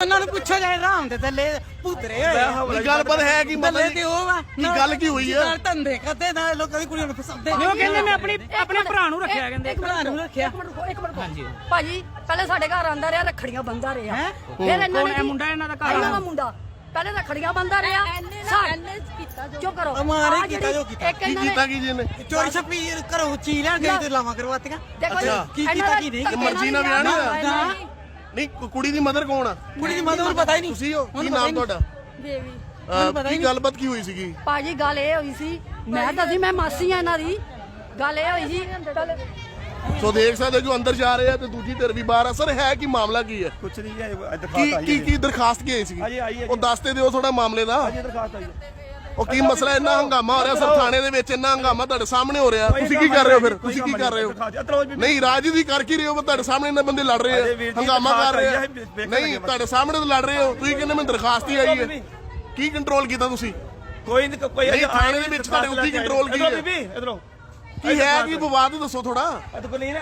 ਉਹਨਾਂ ਨੂੰ ਪੁੱਛੋ ਜਾਏ ਰਾਮ ਦੇ ਥੱਲੇ ਭੂਤਰੇ ਹੋਏ ਗੱਲਬਾਤ ਹੈ ਕੀ ਮਤਲਬ ਤੇ ਉਹ ਵਾ ਕੀ ਗੱਲ ਕੀ ਹੋਈ ਆ? ਨਾਲ ਧੰਦੇ ਕਰਦੇ ਨਾਲ ਲੋਕਾਂ ਦੀ ਕੁੜੀਆਂ ਨੂੰ ਫਸਾਉਂਦੇ ਉਹ ਕਹਿੰਦੇ ਮੈਂ ਆਪਣੀ ਆਪਣੇ ਭਰਾ ਨੂੰ ਰੱਖਿਆ ਕਹਿੰਦੇ। ਭਰਾ ਨੂੰ ਰੱਖਿਆ। ਇੱਕ ਮਿੰਟ ਇੱਕ ਮਿੰਟ ਹਾਂਜੀ। ਭਾਜੀ ਪਹਿਲੇ ਸਾਡੇ ਘਰ ਆਂਦਾ ਰਿਹਾ ਰੱਖੜੀਆਂ ਬੰਦਾ ਰਿਹਾ। ਹੈਂ? ਫਿਰ ਇਹਨਾਂ ਨੇ ਹੈ ਮੁੰਡਾ ਇਹਨਾਂ ਦਾ ਘਰ ਇਹਨਾਂ ਦਾ? ਮੁੰਡਾ। ਪਹਿਲੇ ਰੱਖੜੀਆਂ ਬੰਦਾ ਰਿਹਾ। ਚੁੱਪ ਕਰੋ। ਅਮਾਰੇ ਆਹ ਕੀਤਾ ਜਿਹੜੀ- ਜੋ ਕੀਤਾ। ਕੀ ਕੀਤਾ ਕੀ ਜੀ ਨੇ ਚੋਰੀ ਛੱਪੀ ਘਰੋਂ ਚੀ ਲੈਣ ਗਈ ਤੇ ਲਾਵਾਂ ਕਰਵਾਤੀਆਂ। ਦੇਖੋ ਜੀ। ਕੀ ਕੀਤਾ ਕੀ ਨਹੀਂ? ਮਰਜ਼ੀ ਨਾਲ ਵਿਆਹ ਨਹੀਂ ਨਹੀਂ ਕੁ- ਕੁੜੀ ਦੀ ਮਦਰ ਕੌਣ ਆ? ਕੁੜੀ ਦੀ ਮਦਦ ਨੂੰ ਪਤਾ ਹੀ ਨਹੀਂ। ਤੁਸੀਂ ਹੋ? ਕੀ ਉਹਨੂੰ ਨਾਮ ਹੀ ਤੁਹਾਡਾ? ਦੇਵੀ। ਅਹ, ਪਤਾ ਹੀ ਕੀ ਨਹੀਂ। ਗੱਲਬਾਤ ਕੀ ਹੋਈ ਸੀਗੀ? ਭਾਜੀ ਗੱਲ ਇਹ ਹੋਈ ਸੀ। ਮੈਂ ਤਾਂ ਸੀ ਮੈਂ ਮਾਸੀ ਆ ਇਹਨਾਂ ਦੀ। ਗੱਲ ਇਹ ਹੋਈ ਸੀ ਪਹਿਲੇ ਸੋ ਦੇਖ ਸਕਦੇ ਜੋ ਅੰਦਰ ਜਾ ਰਹੇ ਆ ਤੇ ਦੂਜੀ ਧਿਰ ਵੀ ਬਾਹਰ ਆ। ਸਰ ਹੈ ਕੀ ਮਾਮਲਾ ਕੀ ਹੈ? ਕੁਛ ਨਹੀਂ ਹੈ ਦਰਖਾਸਤ ਆਈ ਕੀ ਹੈ ਕੀ ਦਰਖਾਸਤ ਕੀ ਆਈ ਹਾਂਜੀ, ਸੀਗੀ ਆਈ ਹੈ ਉਹ ਜੀ। ਦੱਸ ਤੇ ਦਿਓ ਥੋੜਾ ਮਾਮਲੇ ਦਾ। ਜੀ ਦਰਖਾਸਤ ਆਈ ਹੈ। ਉਹ ਕੀ ਮਸਲਾ ਇੰਨਾ ਹੰਗਾਮਾ ਹੋ ਰਿਹਾ? ਸਰ ਥਾਣੇ ਦੇ ਵਿੱਚ ਇੰਨਾ ਹੰਗਾਮਾ ਤੁਹਾਡੇ ਸਾਹਮਣੇ ਹੋ ਰਿਹਾ। ਤੁਸੀਂ ਕੀ ਕਰ ਰਹੇ ਹੋ ਫਿਰ? ਤੁਸੀਂ ਕੀ ਕਰ ਰਹੇ ਹੋ? ਨਹੀਂ ਰਾਜੀ ਦੀ ਕਰ ਕੀ ਰਹੇ ਹੋ? ਤੁਹਾਡੇ ਸਾਹਮਣੇ ਇੰਨੇ ਬੰਦੇ ਲੜ ਰਹੇ ਆ। ਹੰਗਾਮਾ ਕਰ ਰਹੇ ਆ। ਨਹੀਂ। ਤੁਹਾਡੇ ਸਾਹਮਣੇ ਤਾਂ ਲੜ ਰਹੇ ਹੋ। ਤੁਸੀਂ ਕਹਿੰਦੇ ਮੈਂ ਦਰਖਾਸਤ ਹੀ? ਆਈ ਹੈ ਕੀ ਕੰਟਰੋਲ ਕੀਤਾ ਤੁਸੀਂ? ਕੋਈ ਨਹੀਂ ਕੋਈ ਨਹੀਂ, ਥਾਣੇ ਦੇ ਵਿੱਚ ਤੁਹਾਡੇ ਉੱਤੇ control ਕੀ ਹੈ? ਕੀ ਹੈ? ਕੀ ਵਿਵਾਦ ਦੱਸੋ ਥੋੜਾ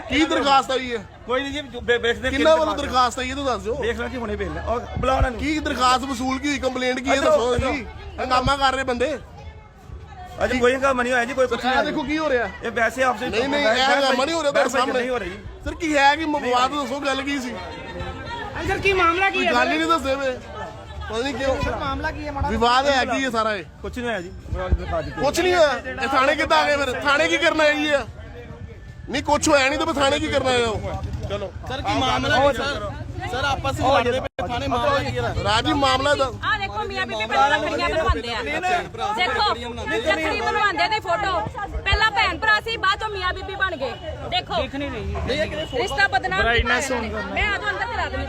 ਕੀ ਦਰਖਾਸਤ ਆਈ ਹੈ? ਕੋਈ ਨਹੀਂ ਜੀ ਵੇਖਦੇ ਕਿੰਨਾ ਵੱਲੋਂ ਦਰਖਾਸਤ ਆਈ ਇਹ ਤਾਂ ਦੱਸ ਦਿਓ। ਵੇਖ ਲੈ ਜੀ ਹੁਣੇ ਵੇਖ ਲੈ ਉਹ ਬੁਲਾ ਉਹਨਾਂ ਨੂੰ। ਕੀ ਦਰਖਾਸਤ ਵਸੂਲ ਕੀ ਹੋਈ ਕੰਪਲੇਂਟ ਕੀ ਹੈ ਇੱਧਰੋਂ, ਦੱਸੋ। ਜੀ। ਹੰਗਾਮਾ ਕਰ ਰਹੇ ਬੰਦੇ। ਅਜੇ ਕੋਈ ਕੰਮ ਨਹੀਂ ਹੋਇਆ ਜੀ ਕੋਈ ਕੁਛ ਇਹ ਨਹੀਂ ਦੇਖੋ ਕੀ ਹੋ ਰਿਹਾ। ਇਹ ਵੈਸੇ ਆਪਸੇ ਨਹੀਂ ਨਹੀਂ ਇਹ ਹੰਗਾਮਾ ਨਹੀਂ ਹੋ ਰਿਹਾ ਤੁਹਾਡੇ ਸਾਹਮਣੇ। ਨਹੀਂ ਹੋ ਰਹੀ ਸਰ ਕੀ ਹੈ ਕਿ ਵਿਵਾਦ ਦੱਸੋ ਗੱਲ ਕੀ ਸੀ? ਅੰਕਲ ਕੀ ਮਾਮਲਾ ਕੀ ਹੈ ਗੱਲ ਹੀ ਨਹੀਂ ਦੱਸੇ ਵੇ ਪਤਾ ਨਹੀਂ ਕਿਉਂ। ਮਾਮਲਾ ਕੀ ਹੈ ਮਾੜਾ? ਵਿਵਾਦ ਹੈ ਕੀ ਹੈ ਸਾਰਾ ਇਹ? ਕੁਛ ਨਹੀਂ ਹੋਇਆ ਜੀ। ਦਿਖਾ ਦਿੱਤੀ। ਕੁਛ ਨਹੀਂ ਹੋਇਆ। ਇਹ ਥਾਣੇ ਕਿੱਦਾਂ ਆ ਗਏ ਫਿਰ? ਥਾਣੇ ਕੀ ਕਰਨਾ ਹੈ ਜੀ ਇਹ? ਨਹੀਂ ਕੁਛ ਹੋਇਆ ਨਹੀਂ ਤਾਂ ਫਿਰ ਥਾਣੇ ਕੀ ਕਰਨਾ ਹੈ? ਉਹ ਚਲੋ। ਸਰ ਕੀ ਮਾਮਲਾ ਹੈ? ਸਰ ਸਰ ਆਪਸ ਵਿੱਚ ਲੜਦੇ ਪਏ ਥਾਣੇ ਮਾਮਲਾ ਕੀ ਹੈ? ਰਾਜੀ ਮਾਮਲਾ ਦਾ ਆ ਦੇਖੋ ਮੀਆਂ ਬੀਬੀ ਪਹਿਲਾਂ ਰੱਖੜੀਆਂ ਬਣਵਾਉਂਦੇ ਆ। ਦੇਖੋ ਰੱਖੜੀ ਬਣਵਾਉਂਦੇ ਨੇ ਫੋਟੋ। ਪਹਿਲਾਂ ਭੈਣ ਭਰਾ ਸੀ ਬਾਅਦ ਚੋਂ ਮੀਆਂ ਬੀਬੀ ਬਣ ਗਏ। ਦੇਖੋ। ਦਿਖ ਨਹੀਂ ਰਹੀ। ਰਿਸ਼ਤਾ ਬਦਨਾਮ ਮੈਂ ਆਜੋ ਅੰਦਰ ਕਰਾ ਦਿੰਦੀ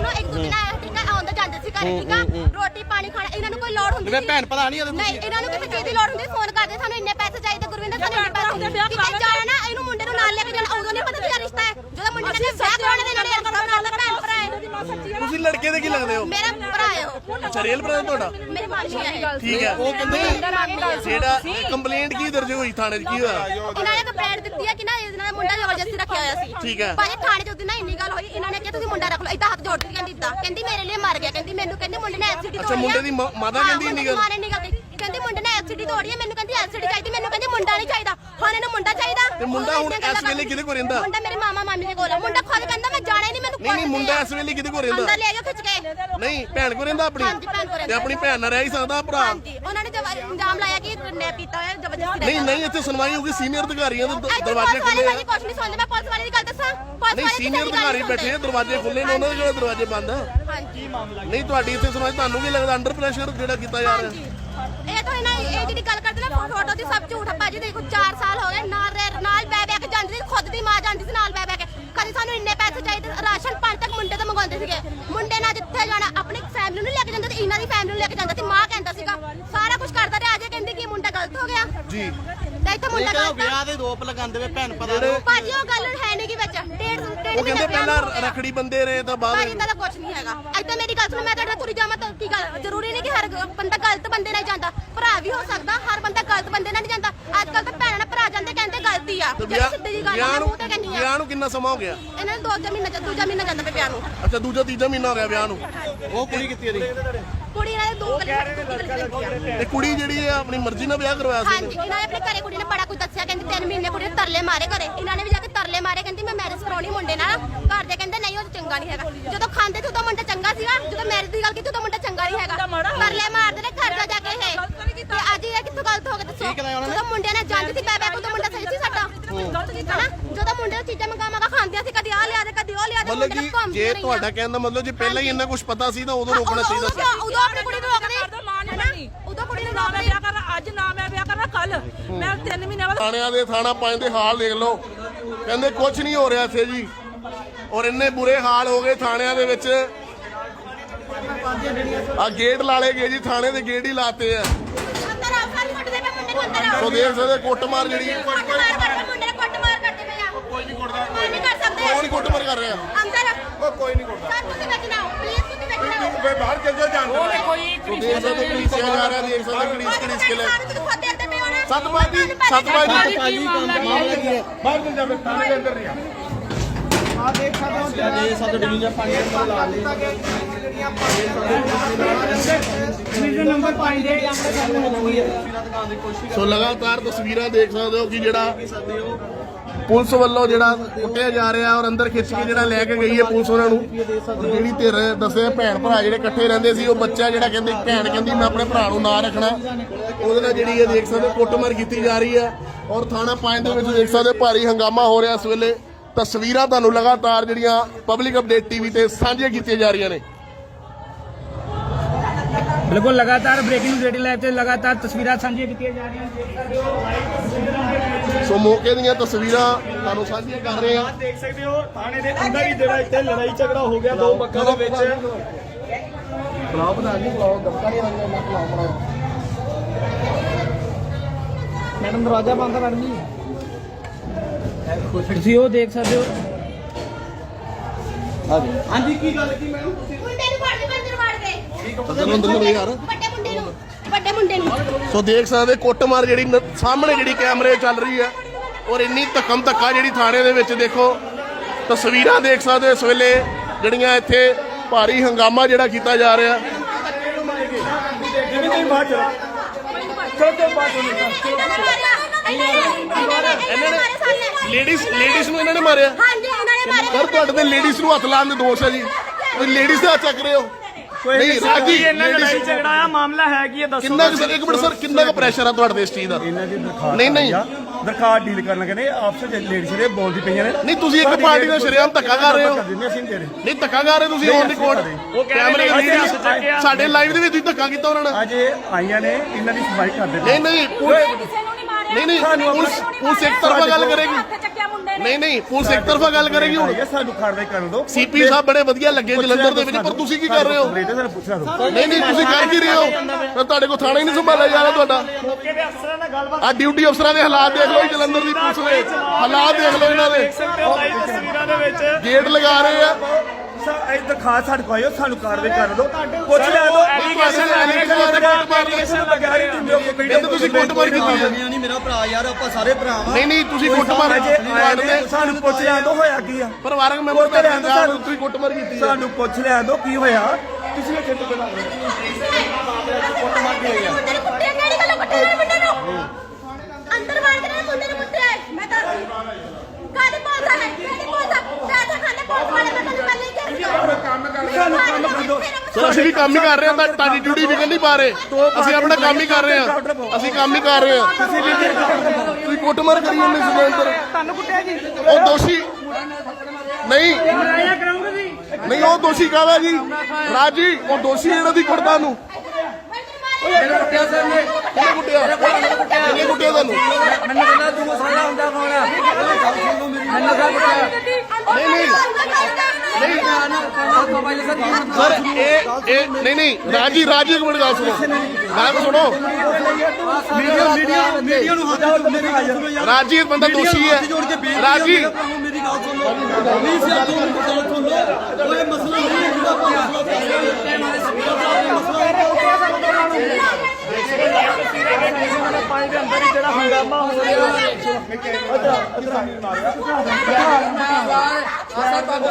ਸੁਣੋ ਇੱਕ ਦੂਜੇ ਨਾਲ ਠੀਕ ਹੈ ਆਉਂਦੇ ਜਾਂਦੇ ਸੀ ਘਰੇ ਠੀਕ ਆ? ਰੋਟੀ ਪਾਣੀ ਖਾਣਾ ਇਹਨਾਂ ਨੂੰ ਕੋਈ ਲੋੜ ਹੁੰਦੀ ਜਿਵੇਂ ਭੈਣ ਭਰਾ ਨਹੀਂ ਆ ਨਹੀਂ ਇਹਨਾਂ ਨੂੰ ਕਿਸੇ ਚੀਜ਼ ਦੀ ਲੋੜ ਹੁੰਦੀ ਫੋਨ ਕਰਦੇ ਸਾਨੂੰ ਇੰਨੇ ਪੈਸੇ ਚਾਹੀਦੇ ਗੁਰਵਿੰਦਰ ਸਾਨੂੰ ਇੰਨੇ ਪੈਸੇ ਕਿਤੇ ਜਾਣਾ ਨਾ ਇਹਨੂੰ ਮੁੰਡੇ ਨੂੰ ਨਾਲ ਲੈ ਕੇ ਜਾਣਾ ਉਦੋਂ ਨਹੀਂ ਪਤਾ ਕੀ ਰਿਸ਼ਤਾ ਹੈ। ਜਦੋਂ ਮੁੰਡੇ ਨੇ ਵਿਆਹ ਕਰਾਉਣੇ ਦੇ ਨਾਲ ਹੈ ਤੁਸੀਂ ਲੜਕੇ ਦੇ ਕੀ ਲੱਗਦੇ ਹੋ? ਮੇਰਾ ਭਰਾ ਹੈ ਉਹ। ਅੱਛਾ ਰੀਅਲ ਬ੍ਰਦਰ ਤੁਹਾਡਾ? ਮੇਰੀ ਮਾਨਸ਼ੀ ਹੈ ਠੀਕ ਹੈ। ਉਹ ਕਹਿੰਦੇ ਜਿਹੜਾ ਕੰਪਲੇਂਟ ਕੀ ਦਰਜ ਹੋਈ ਥਾਣੇ 'ਚ? ਕੀ ਹੋਇਆ? ਇਹਨਾਂ ਨੇ ਕੰਪਲੇਂਟ ਦਿੱਤੀ ਹੈ ਕਿ ਨਾ ਇਹਦੇ ਨਾਲ ਮੁੰਡਾ ਜ਼ਬਰਦਸਤੀ ਰੱਖਿਆ ਹੋਇਆ ਸੀ। ਠੀਕ ਹੈ। ਭਾਜੀ ਥਾਣੇ 'ਚ ਉਹਦੀ ਨਾ ਇੰਨੀ ਗੱਲ ਹੋਈ। ਇਹਨਾਂ ਨੇ ਕਿਹਾ ਤੁਸੀਂ ਮੁੰਡਾ ਰੱਖ ਲਓ। ਇਦਾਂ ਹੱਥ ਜੋੜ ਕੇ ਕਹਿੰਦੀ ਇਦਾਂ ਕਹਿੰਦੀ ਮੇਰੇ ਲਈ ਮਰ ਗਿਆ। ਕਹਿੰਦੀ ਮੈਨੂੰ ਕਹਿੰਦੀ ਮੁੰਡੇ ਨੇ ਐਲਸੀਡੀ ਤੋੜੀ ਅੱਛਾ, ਮੁੰਡੇ ਦੀ ਮਾਤਾ ਕਹਿੰਦੀ ਇੰਨੀ ਗੱਲ? ਨੇ। ਕਹਿੰਦੀ ਮੁੰਡੇ ਨੇ ਐਲਸੀਡੀ ਤੋੜੀ ਮੈਨੂੰ ਕਹਿੰਦੀ ਐਲਸੀਡੀ ਚਾਹੀਦੀ। ਮੈਨੂੰ ਕਹਿੰਦੀ ਮੁੰਡਾ ਨਹੀਂ ਚਾਹੀਦਾ ਹੁਣ ਇਹਨੂੰ ਮੁੰਡਾ ਚਾਹੀਦਾ ਤੇ ਮੁੰਡਾ ਹੁਣ ਇਸ ਵੇਲੇ ਕਿਹਦੇ ਕੋਲ ਰਹਿੰਦਾ? ਮੁੰਡਾ ਮੇਰੇ ਮਾਮਾ ਮਾਮੀ ਦੇ ਕੋਲ ਆ। ਮੁੰਡਾ ਖੁਦ ਕਹਿੰਦਾ ਮੈਂ ਜਾਣਾ ਹੀ ਨਹੀਂ ਮੈਨੂੰ ਨਹੀਂ ਨਹੀਂ ਮੁੰਡਾ। ਇਸ ਵੇਲੇ ਕਿਹਦੇ ਕੋਲ ਰਹਿੰਦਾ? ਅੰਦਰ ਲੈ ਜਾਓ ਖਿੱਚ ਕੇ। ਨਹੀਂ ਭੈਣ ਕੋਲ ਰਹਿੰਦਾ ਆਪਣੀ? ਹਾਂਜੀ, ਭੈਣ ਕੋਲ ਤੇ ਰਹਿੰਦਾ। ਆਪਣੀ ਭੈਣ ਨਾਲ ਰਹਿ ਹੀ ਸਕਦਾ ਭਰਾ? ਹਾਂਜੀ ਉਹਨਾਂ ਨੇ ਜਬ ਇੰਜਾਮ ਲਾਇਆ ਕਿ ਨੇ ਪੀਤਾ ਹੋਇਆ ਜ਼ਬਰਦਸਤੀ ਨਹੀਂ ਨਹੀਂ ਇੱਥੇ ਸੁਣਵਾਈ ਹੋਊਗੀ ਸੀਨੀਅਰ ਅਧਿਕਾਰੀਆਂ ਦੇ ਦਰਵਾਜ਼ੇ ਖੁੱਲੇ ਆ। ਕੁਛ ਨਹੀਂ ਸੁਣਦੇ ਮੈਂ ਪੁਲਿਸ ਵਾਲੇ ਦੀ ਗੱਲ ਦੱਸਾਂ। ਪੁਲਿਸ ਨਹੀਂ ਵਾਲੇ ਸੀਨੀਅਰ ਕਿਸੇ ਦੀ ਗੱਲ ਅਧਿਕਾਰੀ ਬੈਠੇ ਆ ਸੁਣਦੇ। ਦਰਵਾਜ਼ੇ ਖੁੱਲੇ ਨੇ ਉਹਨਾਂ ਦੇ ਕਿਹੜੇ ਦਰਵਾਜ਼ੇ ਬੰਦ ਆ। ਹਾਂਜੀ। ਨਹੀਂ ਤੁਹਾਡੀ ਇੱਥੇ ਸੁਣਵਾਈ ਤੁਹਾਨੂੰ ਕੀ ਲੱਗਦਾ ਅੰਡਰ ਪ੍ਰੈਸ਼ਰ ਜਿਹੜਾ ਕੀਤਾ ਜਾ ਰਿਹਾ? ਹਾਂਜੀ। ਇਹ ਤਾਂ ਇਹਨਾਂ ਇਹ ਜਿਹੜੀ ਗੱਲ ਕਰਦੇ ਨਾ ਫੋਟੋ ਦੀ ਸਭ ਝੂਠ ਆ। ਭਾਜੀ ਦੇਖੋ 4 ਸਾਲ ਹੋ ਗਏ, ਨਾਲ ਰਹਿ- ਨਾਲ ਬੈ ਬੈ ਕੇ ਜਾਂਦੀ ਸੀ, ਖੁਦ ਦੀ ਮਾਂ ਜਾਂਦੀ ਸੀ ਨਾਲ ਬੈ ਬੈ ਕੇ। ਕਦੇ ਸਾਨੂੰ ਇੰਨੇ ਪੈਸੇ ਚਾਹੀਦੇ ਰਾਸ਼ਨ ਪੰਜ ਤੱਕ ਮੁੰਡੇ ਤੋਂ ਮੰਗਵਾਉਂਦੇ ਸੀਗੇ। ਮੁੰਡੇ ਨਾਲ ਜਿੱਥੇ ਜਾਣਾ, ਆਪਣੀ ਫੈਮਿਲੀ ਨੂੰ ਲੈ ਕੇ ਜਾਂਦੇ ਤੇ ਇਹਨਾਂ ਦੀ ਫੈਮਿਲੀ ਨੂੰ ਲੈ ਕੇ ਜਾਂਦਾ ਸੀ। ਮਾਂ ਕਹਿੰਦਾ ਸੀਗਾ, ਸਾਰਾ ਕੁਝ ਕਰਦਾ ਰਿਹਾ, ਅਜੇ ਕਹਿੰਦੀ ਕਿ ਇਹ ਮੁੰਡਾ ਗਲਤ ਹੋ ਗਿਆ। ਜੀ। ਤੇ ਇੱਥੇ ਮੁੰਡਾ ਕਹਿੰਦਾ ਗਲਤ ਆ। ਵਿਆਹ ਦੇ ਦੋਪ ਲਗਾਉਂਦੇ ਵੇ ਭੈਣ ਭਰਾ ਦੇ ਭਾਜੀ ਉਹ ਗੱਲ ਹੈ ਨਹੀਂ ਕਿ ਵਿੱਚ। ਡੇਢ ਡੇਢ ਉਹ ਕਹਿੰਦੇ ਮਹੀਨੇ ਪਹਿਲਾਂ ਵਿਆਹ ਨੂੰ ਹੋ ਗਿਆ। ਰਖੜੀ ਬੰਦੇ ਰਹੇ ਤਾਂ ਭਾਜੀ ਬਾਅਦ ਇਦਾਂ ਦਾ ਕੁਝ ਨਹੀਂ ਹੈਗਾ। ਇੱਥੇ ਮੇਰੀ ਗੱਲ ਸੁਣੋ ਮੈਂ ਤੁਹਾਡੇ ਨਾਲ ਤੁਰੀ ਜਾਵਾਂ ਤਾਂ ਕੀ ਗੱਲ ਜ਼ਰੂਰੀ ਨਹੀਂ ਕਿ ਹਰ ਗ- ਬੰਦਾ ਗਲਤ ਬੰਦੇ ਨਾਲ ਹੀ ਜਾਂਦਾ। ਭਰਾ ਵੀ ਹੋ ਸਕਦਾ ਹਰ ਬੰਦਾ ਗਲਤ ਬੰਦੇ ਨਾਲ ਨਹੀਂ ਜਾਂਦਾ। ਅੱਜ ਕੱਲ ਤਾਂ ਭੈਣਾਂ ਨਾਲ ਭਰਾ ਜਾਂਦੇ ਕਹਿੰਦੇ ਗਲਤੀ ਆ। ਤੇ ਜਿਹੜੀ ਵਿਆਹ ਸਿੱਧੀ ਜੀ ਗੱਲ ਆ ਵਿਆਹ ਮੈਂ ਨੂੰ ਮੂੰਹ ਤੇ ਕਹਿੰਦੀ ਆ। ਵਿਆਹ ਨੂੰ ਕਿੰਨਾ ਸਮਾਂ ਹੋ ਗਿਆ? ਇਹਨਾਂ ਨੂੰ ਦੋ ਚਾਰ ਮਹੀਨਾ ਚ- ਦੂਜਾ ਮਹੀਨਾ ਜਾਂਦਾ ਪਿਆ ਵਿਆਹ ਨੂੰ। ਅੱਛਾ ਦੂਜਾ ਤੀਜਾ ਮਹੀਨਾ ਹੋ ਗਿਆ ਵਿਆਹ ਨੂੰ। ਉਹ ਕੁੜੀ ਕਿੱਥੇ ਇਹਦੀ ਕੁੜੀ ਨਾਲ ਦੋ ਗਲੀ ਲੱਗੀ ਆ। ਤੇ ਕੁੜੀ ਜਿਹੜੀ ਹੈ ਆਪਣੀ ਮਰਜ਼ੀ ਨਾਲ ਵਿਆਹ ਕਰਵਾਇਆ ਸੀ ਹਾਂਜੀ ਇਹਨਾਂ ਨੇ ਆਪਣੇ ਘਰੇ ਕੁੜੀ ਨੇ ਬੜਾ ਕੁਝ ਦੱਸਿਆ ਕਹਿੰਦੀ ਤਿੰਨ ਮਹੀਨੇ ਕੁੜੀ ਨੇ ਤਰਲੇ ਮਾਰੇ ਘਰੇ। ਇਹਨਾਂ ਨੇ ਵੀ ਜਾ ਕੇ ਤਰਲੇ ਮਾਰੇ ਕਹਿੰਦੀ ਮੈਂ ਮੈਰਿਜ ਕਰਾਉਣੀ ਮੁੰਡੇ ਨਾਲ। ਘਰ ਦੇ ਕਹਿੰਦੇ ਨਹੀਂ ਉਹ ਚੰਗਾ ਨਹੀਂ ਹੈਗਾ ਜਦੋਂ ਖਾਂਦੇ ਸੀ ਉਦੋਂ ਮੁੰਡਾ ਚੰਗਾ ਸੀਗਾ ਜਦੋਂ ਮੈਰਿਜ ਦੀ ਗੱਲ ਕੀਤੀ ਉਦੋਂ ਮੁੰਡਾ ਚੰਗਾ ਨਹੀਂ ਹੈਗਾ ਤਰਲੇ ਮਾਰਦੇ ਨੇ ਘਰ ਦਾ ਜਾ ਕੇ ਇਹ ਤੇ ਅੱਜ ਇਹ ਕਿੱਥੋਂ ਗਲਤ ਹੋ ਗਿਆ ਦੱਸੋ ਜਦੋਂ ਮੁੰਡੇ ਨਾਲ ਜਾਂਦੀ ਸੀ ਬੈ ਬੈ ਉਦੋਂ ਮੁੰਡਾ ਸਹੀ ਸੀ ਸਾਡਾ ਗਲਤ ਕੀਤਾ ਨਾ ਜਦੋਂ ਮੁੰਡੇ ਨੂੰ ਚੀਜ਼ਾਂ ਮੰਗਾ ਮੰਗਾ ਖਾਂਦੇ ਸੀ ਕਦੀ ਆ ਲਿਆ ਦੇ ਕਦੀ ਉਹ ਲਿਆ ਦੇ ਮਤਲਬ ਕਿ ਜੇ। ਤੁਹਾਡਾ ਕਹਿਣ ਦਾ ਮਤਲਬ ਜੇ ਪਹਿਲਾਂ ਹੀ ਇੰਨਾ ਕੁਝ ਪਤਾ ਸੀ ਤਾਂ ਉਦੋਂ ਰੋਕਣਾ ਚਾਹੀਦਾ ਸੀ। ਉਦੋਂ- ਆਪਣੀ ਕੁੜੀ ਨੂੰ ਰੋਕਦੇ ਮਾਂ ਨਹੀਂ ਬਣਨੀ ਉਦੋਂ ਕੁੜੀ ਨੂੰ ਨਾ ਮੈਂ ਵਿਆਹ ਕਰਨਾ ਅੱਜ ਨਾ ਮੈਂ ਵਿਆਹ ਕਰਨਾ ਕੱਲ ਮੈਂ 3 ਮਹੀਨੇ ਬਾਅਦ ਥਾਣਿਆਂ ਦੇ ਥਾਣਾ ਪੰਜ ਦੇ ਹਾਲ ਦੇਖ ਲਓ। ਕਹਿੰਦੇ ਕੁਝ ਨਹੀਂ ਹੋ ਰਿਹਾ ਇੱਥੇ ਜੀ। ਔਰ ਇੰਨੇ ਬੁਰੇ ਹਾਲ ਹੋ ਗਏ ਥਾਣਿਆਂ ਦੇ ਵਿੱਚ। ਆ ਗੇਟ ਲਾਲੇ ਗਏ ਜੀ ਥਾਣੇ ਦੇ ਗੇਟ ਹੀ ਲਾਤੇ ਆ। ਅੰਦਰ ਆਓ ਸਾਰੇ ਕੁੱਟਦੇ ਪਏ ਮੁੰਡੇ ਨੂੰ ਅੰਦਰ ਆਓ ਸੋ ਦੇਖ ਸਕਦੇ ਕੁੱਟਮਾਰ ਜਿਹੜੀ ਕੌਣ ਕੁੱਟਮਾਰ ਕਰ ਰਿਹਾ ਅੰਦਰ ਉਹ ਕੋਈ ਨਹੀਂ ਕੁੱਟਦਾ। ਸਰ ਤੁਸੀਂ ਵਿੱਚ ਨਾ ਆਓ ਪਲੀਜ਼ ਤੁਸੀਂ ਵਿੱਚ ਨਾ ਆਓ ਵੇ ਬਾਹਰ ਚੱਲ ਜਾ ਜਾਣ ਸੋ ਦੇਖ ਸਕਦੇ ਕਲੀਸਿਆ ਜਾ ਰਿਹਾ ਦੇਖ ਸਕਦੇ ਕਲੀਸ ਕਲੀਸ ਕੇ ਲੈ ਸਾਰੇ ਤੁਸੀਂ ਖੁਦ ਦੇ ਅੰਦਰ ਪਏ ਹੋ ਨਾ। ਸਤਪਾਲ ਜੀ ਸਤਪਾਲ ਜੀ ਬਾਹਰ ਚੱਲ ਜਾ ਵੇ ਥਾਣੇ ਦੇ ਅੰਦਰ ਨਹੀਂ ਆ। ਜੇ ਸਭ ਡਿਵੀਜ਼ਨ ਪੰਜ ਨੰਬਰ ਲਾ ਲਈ ਡਿਵੀਜ਼ਨ ਨੰਬਰ 5 ਦੇ ਸੋ ਲਗਾਤਾਰ ਤਸਵੀਰਾਂ ਦੇਖ ਸਕਦੇ ਹੋ ਕਿ ਜਿਹੜਾ ਪੁਲਿਸ ਵੱਲੋਂ ਜਿਹੜਾ ਕੁੱਟਿਆ ਜਾ ਰਿਹਾ ਔਰ ਅੰਦਰ ਖਿੱਚ ਕੇ ਜਿਹੜਾ ਲੈ ਕੇ ਗਈ ਹੈ ਪੁਲਿਸ ਉਹਨਾਂ ਨੂੰ। ਔਰ ਜਿਹੜੀ ਧਿਰ ਦੱਸਿਆ ਭੈਣ ਭਰਾ ਜਿਹੜੇ ਇਕੱਠੇ ਰਹਿੰਦੇ ਸੀ, ਉਹ ਬੱਚਾ ਜਿਹੜਾ ਕਹਿੰਦੇ ਭੈਣ ਕਹਿੰਦੀ ਮੈਂ ਆਪਣੇ ਭਰਾ ਨੂੰ ਨਾ ਰੱਖਣਾ। ਉਹਦੇ ਨਾਲ ਜਿਹੜੀ ਇਹ ਦੇਖ ਸਕਦੇ ਹੋ, ਕੁੱਟਮਾਰ ਕੀਤੀ ਜਾ ਰਹੀ ਹੈ। ਔਰ ਥਾਣਾ ਪੰਜ ਦੇ ਵਿੱਚ ਦੇਖ ਸਕਦੇ ਭਾਰੀ ਹੰਗਾਮਾ ਹੋ ਰਿਹਾ ਇਸ ਵੇਲੇ। ਤਸਵੀਰਾਂ ਤੁਹਾਨੂੰ ਲਗਾਤਾਰ ਜਿਹੜੀਆਂ ਪਬਲਿਕ ਅਪਡੇਟ ਟੀਵੀ ਤੇ ਸਾਂਝੀਆਂ ਕੀਤੀਆਂ ਜਾ ਰਹੀਆਂ ਨੇ। ਬਿਲਕੁਲ ਲਗਾਤਾਰ ਬ੍ਰੇਕਿੰਗ ਰੇਡੀ ਲਾਈਵ ਤੇ ਲਗਾਤਾਰ ਤਸਵੀਰਾਂ ਸਾਂਝੀਆਂ ਕੀਤੀਆਂ ਜਾ ਰਹੀਆਂ ਸੋ ਮੌਕੇ ਦੀਆਂ ਤਸਵੀਰਾਂ ਤੁਹਾਨੂੰ ਸਾਂਝੀਆਂ ਕਰ ਰਹੇ ਹਾਂ। ਦੇਖ ਸਕਦੇ ਹੋ ਥਾਣੇ ਦੇ ਅੰਦਰ ਹੀ ਜਿਹੜਾ ਇੱਥੇ ਲੜਾਈ ਝਗੜਾ ਹੋ ਗਿਆ ਦੋ ਪੱਖਾਂ ਦੇ ਵਿੱਚ। ਬਲਾਓ ਬਣਾ ਲਈ ਬਲਾਓ ਦਫਤਰ ਹੀ ਰੰਗੇ ਨਾ ਬਲਾਓ ਬਣਾਓ ਮੈਡਮ ਦਰਵਾਜ਼ਾ ਬੰਦ ਕਰ ਲਈ ਤੁਸੀਂ ਉਹ ਦੇਖ ਸਕਦੇ ਹੋ। ਹਾਂਜੀ। ਕੀ ਗੱਲ ਕੀ ਮੈਡਮ? ਮੁੰਡੇ ਨੂੰ ਫੜ ਕੇ ਅੰਦਰ ਵੜ ਗਏ ਅੰਦਰ ਅੰਦਰ ਨੂੰ ਯਾਰ। ਵੱਡੇ ਮੁੰਡੇ ਨੂੰ? ਸੋ ਦੇਖ ਸਕਦੇ ਕੁੱਟਮਾਰ ਜਿਹੜੀ ਨ- ਸਾਹਮਣੇ ਜਿਹੜੀ ਕੈਮਰੇ ਚੱਲ ਰਹੀ ਹੈ ਔਰ ਇੰਨੀ ਧੱਕਮ ਧੱਕਾ ਜਿਹੜੀ ਥਾਣੇ ਦੇ ਵਿੱਚ ਦੇਖੋ ਤਸਵੀਰਾਂ ਦੇਖ ਸਕਦੇ ਹੋ ਇਸ ਵੇਲੇ ਜਿਹੜੀਆਂ ਇੱਥੇ ਭਾਰੀ ਹੰਗਾਮਾ ਜਿਹੜਾ ਕੀਤਾ ਜਾ ਰਿਹਾ। ਲੇਡੀਜ਼ ਲੇਡੀਜ਼ ਨੂੰ ਇਹਨਾਂ ਨੇ ਮਾਰਿਆ? ਹਾਂਜੀ ਇਹਨਾਂ ਨੇ ਮਾਰੇ ਸਰ ਤੁਹਾਡੇ ਤੇ ਲੇਡੀਜ਼ ਨੂੰ ਹੱਥ ਲਾਉਣ ਦੇ ਦੋਸ਼ ਹੈ ਜੀ। ਤੁਸੀਂ ਲੇਡੀਜ਼ ਦਾ ਚੱਕ ਰਹੇ ਹੋ। ਨਹੀਂ ਰਾਜੀ ਇਹਨਾਂ ਲੜਾਈ ladies- ਝਗੜਾ ਆ ਮਾਮਲਾ ਹੈ ਕੀ ਇਹ ਦੱਸੋ ਕਿੰਨਾ ਕੁ ਸਰ ਇੱਕ ਮਿੰਟ ਸਰ ਕਿੰਨਾ ਕੁ ਪ੍ਰੈਸ਼ਰ ਆ ਤੁਹਾਡੇ ਇਸ ਚੀਜ਼ ਦਾ? ਇਹਨਾਂ ਦੀ ਦਰਖਾਸਤ ਨਹੀਂ, ਨਹੀਂ। ਆਈ ਆ, ਦਰਖਾਸਤ ਡੀਲ ਕਰਨ ਲੱਗੇ ਨੇ ਆਪਸ ਵਿੱਚ ਲੇਡੀਜ਼ ਦੇ ਬੋਲਦੀ ਪਈਆਂ ਨੇ। ਨਹੀਂ, ਤੁਸੀਂ ਇੱਕ ਸਾਡੀ ਪਾਰਟੀ ਦਾ ਸ਼ਰੇਆਮ ਧੱਕਾ ਕਰ ਰਹੇ ਹੋ। ਧੱਕਾ ਦਿੰਦੇ ਅਸੀਂ ਨਹੀਂ ਦੇ ਰਹੇ ਨਹੀਂ ਧੱਕਾ ਕਰ ਰਹੇ ਤੁਸੀਂ ਔਨ ਉਹ ਕਹਿ ਰਹੇ ਕੈਮਰੇ ਨੇ ਦੀ ਅਸੀਂ ਚੱਕਿਆ। ਸਾਡੇ ਲਾਈਵ ਦੇ ਵਿੱਚ ਤੁਸੀਂ ਧੱਕਾ ਕੀਤਾ ਉਹਨਾਂ ਨਾਲ ਅੱਜ ਇਹ ਆਈਆਂ ਨੇ ਇਹਨਾਂ ਦੀ ਸਫ਼ਾਈ ਕਰਦੇ ਨਹੀਂ ਨਹੀਂ ਪੁਲਿਸ- ਕਿਸੇ ਨੂੰ ਨਹੀਂ ਨਹੀਂ, ਪੁਲਿਸ- ਪੁਲਿਸ ਇੱਕ ਤਰਫਾ ਗੱਲ ਕਰੇਗੀ। ਹੱਥ ਚੱਕਿਆ ਮੁੰਡੇ ਨੇ। ਨਹੀਂ ਨਹੀਂ ਪੁਲਿਸ ਇੱਕ ਤਰਫਾ ਗੱਲ ਕਰੇਗੀ ਹੁਣ। ਇਹ ਸਾਨੂੰ ਕਾਰਵਾਈ ਕਰਨ ਦਿਓ ਸੀਪੀ ਸਾਹਿਬ ਬੜੇ ਵਧੀਆ ਲੱਗੇ ਜਲੰਧਰ ਦੇ ਵਿੱਚ ਪਰ ਤੁਸੀਂ ਕੀ ਕਰ ਰਹੇ ਹੋ? ਰੇਟ ਸਾਨੂੰ ਪੁੱਛਣਾ ਦਿਓ ਨਹੀਂ ਨਹੀਂ ਤੁਸੀਂ ਕਰ ਕੀ ਰਹੇ ਹੋ? ਤਾਂ ਤੁਹਾਡੇ ਕੋਲ ਥਾਣਾ ਹੀ ਨਹੀਂ ਸੰਭਾਲਿਆ ਜਾ ਰਿਹਾ ਤੁਹਾਡਾ। ਮੌਕੇ ਦੇ ਅਫਸਰਾਂ ਨਾਲ ਗੱਲਬਾਤ ਆ ਡਿਊਟੀ ਅਫਸਰਾਂ ਦੇ ਹਾਲਾਤ ਦੇਖ ਲਓ ਜੀ ਜਲੰਧਰ ਦੀ ਪੁਲਿਸ ਦੇ। ਹਾਲਾਤ ਦੇਖ ਲਓ ਇਹਨਾਂ ਦੇ। ਸਕਦੇ ਹੋ ਲਾਈਵ ਤਸਵੀਰਾਂ ਦੇ ਵਿੱਚ। ਗੇਟ ਲਗਾ ਰਹੇ ਆ। ਸਾ ਇਹ ਦਰਖਾਸਤ ਸਾਡੇ ਕੋਲ ਆਇਓ ਸਾਨੂੰ ਕਾਰਵਾਈ ਕਰਨ ਦਿਓ। ਪੁੱਛ ਲਿਆ ਦਿਓ ਐਲੀਗੇਸ਼ਨ ਐਲੀਗੇਸ਼ਨ ਰਹੇ ਲਗਾ ਰਹੀ ਤੁਸੀਂ ਇਹ ਤਾਂ ਤੁਸੀਂ ਕੁੱਟ ਮਾਰ ਕੀਤੀ ਹੈ। ਨਹੀਂ ਮੇਰਾ ਭਰਾ ਯਾਰ ਆਪਾਂ ਸਾਰੇ ਭਰਾ ਵਾਂ। ਨਹੀਂ ਨਹੀਂ ਤੁਸੀਂ ਕੁੱਟ ਮਾਰ ਜੇ ਆਏ ਨੇ ਸਾਨੂੰ ਪੁੱਛ ਲਿਆ ਦਿਓ ਹੋਇਆ ਕੀ ਆ? ਪਰਿਵਾਰਕ ਮੈਂਬਰ ਦਾ ਦਿਓ ਸਾਨੂੰ ਤੁਸੀਂ ਕੁੱਟ ਮਾਰ ਕੀਤੀ ਹੈ। ਸਾਨੂੰ ਪੁੱਛ ਲਿਆ ਦਿਓ ਕੀ ਹੋਇਆ? ਤੁਸੀਂ ਇੱਥੇ ਤੋਂ ਪਹਿਲਾਂ ਮੁੰਡੇ ਨੂੰ ਕੁੱਟਿਆ ਕਿਹੜੀ ਗੱਲ ਕੁੱਟਿਆ ਮੇਰੇ ਮੁੰਡੇ ਨੂੰ ਅੰਦਰ ਵੜ ਕੇ ਨਾ ਮੁੰਡੇ ਨੂੰ ਕੁੱਟਿਆ ਮੈਂ ਤਾਂ ਕਾਹਦੇ ਪੌਦਾ ਹੈ ਕਿਹੜੀ ਪੌਦਾ ਪੈਸਾ ਖਾਣੇ ਪੌਦਾ ਵਾਲੇ ਮੈਂ ਤੈਨੂੰ ਪਹਿਲੇ ਹੀ ਕਿਹਾ ਸੀ ਕੰਮ ਕਰ ਸਾਨੂੰ ਕੰਮ ਕਰ ਦਿਓ ਸਰ ਅਸੀਂ ਵੀ ਕੰਮ ਹੀ ਕਰ ਰਹੇ ਹਾਂ ਤਾਂ ਤੁਹਾਡੀ ਡਿਊਟੀ ਵਿਗਨ ਨਹੀਂ ਪਾ ਰਹੇ। ਅਸੀਂ ਆਪਣਾ ਕੰਮ ਹੀ ਕਰ ਰਹੇ ਹਾਂ। ਅਸੀਂ ਕੰਮ ਹੀ ਕਰ ਰਹੇ ਹਾਂ। ਤੁਸੀਂ ਵੀ ਤੁਸੀਂ ਕੁੱਟਮਾਰ ਕਰੀ ਜਾਂਦੇ ਸੀ ਅੰਦਰ ਤੁਹਾਨੂੰ ਕੁੱਟਿਆ ਜੀ। ਉਹ ਦੋਸ਼ੀ ਨਹੀਂ। ਲੜਾਈਆਂ ਕਰਾਉਂਗੇ ਜੀ ਨਹੀਂ ਉਹ ਦੋਸ਼ੀ ਕਾਵਾ ਜੀ? ਰਾਜੀ ਉਹ ਦੋਸ਼ੀ ਜਿਹੜਾ ਦੀ ਕੁੱਟਦਾ ਨੂੰ। ਕੁੱਟਿਆ ਸਰ ਨੇ। ਕਿਹਨੇ ਕੁੱਟਿਆ? ਕਿਹਨੇ ਕੁੱਟਿਆ ਤੁਹਾਨੂੰ? ਮੈਨੂੰ ਕਹਿੰਦਾ ਤੂੰ ਮਸਾਲਾ ਹੁੰਦਾ ਕੌਣ ਆ? ਮੈਨੂੰ ਕਾ ਨਹੀਂ ਨਹੀਂ। ਸਰ ਇਹ ਇਹ ਨਹੀਂ ਨਹੀਂ। ਰਾਜੀ ਰਾਜੀ ਇੱਕ ਮਿੰਟ ਗੱਲ ਸੁਣੋ। ਗੱਲ ਸੁਣੋ। ਮੀਡੀਆ ਮੀਡੀਆ ਮੀਡੀਆ ਨੂੰ ਹੱਥ ਜੋੜ ਮੇਰੀ ਸੁਣੋ ਯਾਰ। ਰਾਜੀ ਇਹ ਬੰਦਾ ਦੋਸ਼ੀ ਹੈ। ਕੇ ਰਾਜੀ। ਮੇਰੀ ਗੱਲ ਸੁਣ। ਯਾਰ ਦੋ ਮਿੰਟ ਗੱਲ ਸੁਣ। ਓਏ ਮਸਲਾ ਨਹੀਂ ਹੈ ਜਿਹੜਾ ਆਪਾਂ ਮਸਲਾ ਪੰਜ ਦੇ ਅੰਦਰ ਹੀ ਜਿਹੜਾ ਹੰਗਾਮਾ ਹੋ ਰਿਹਾ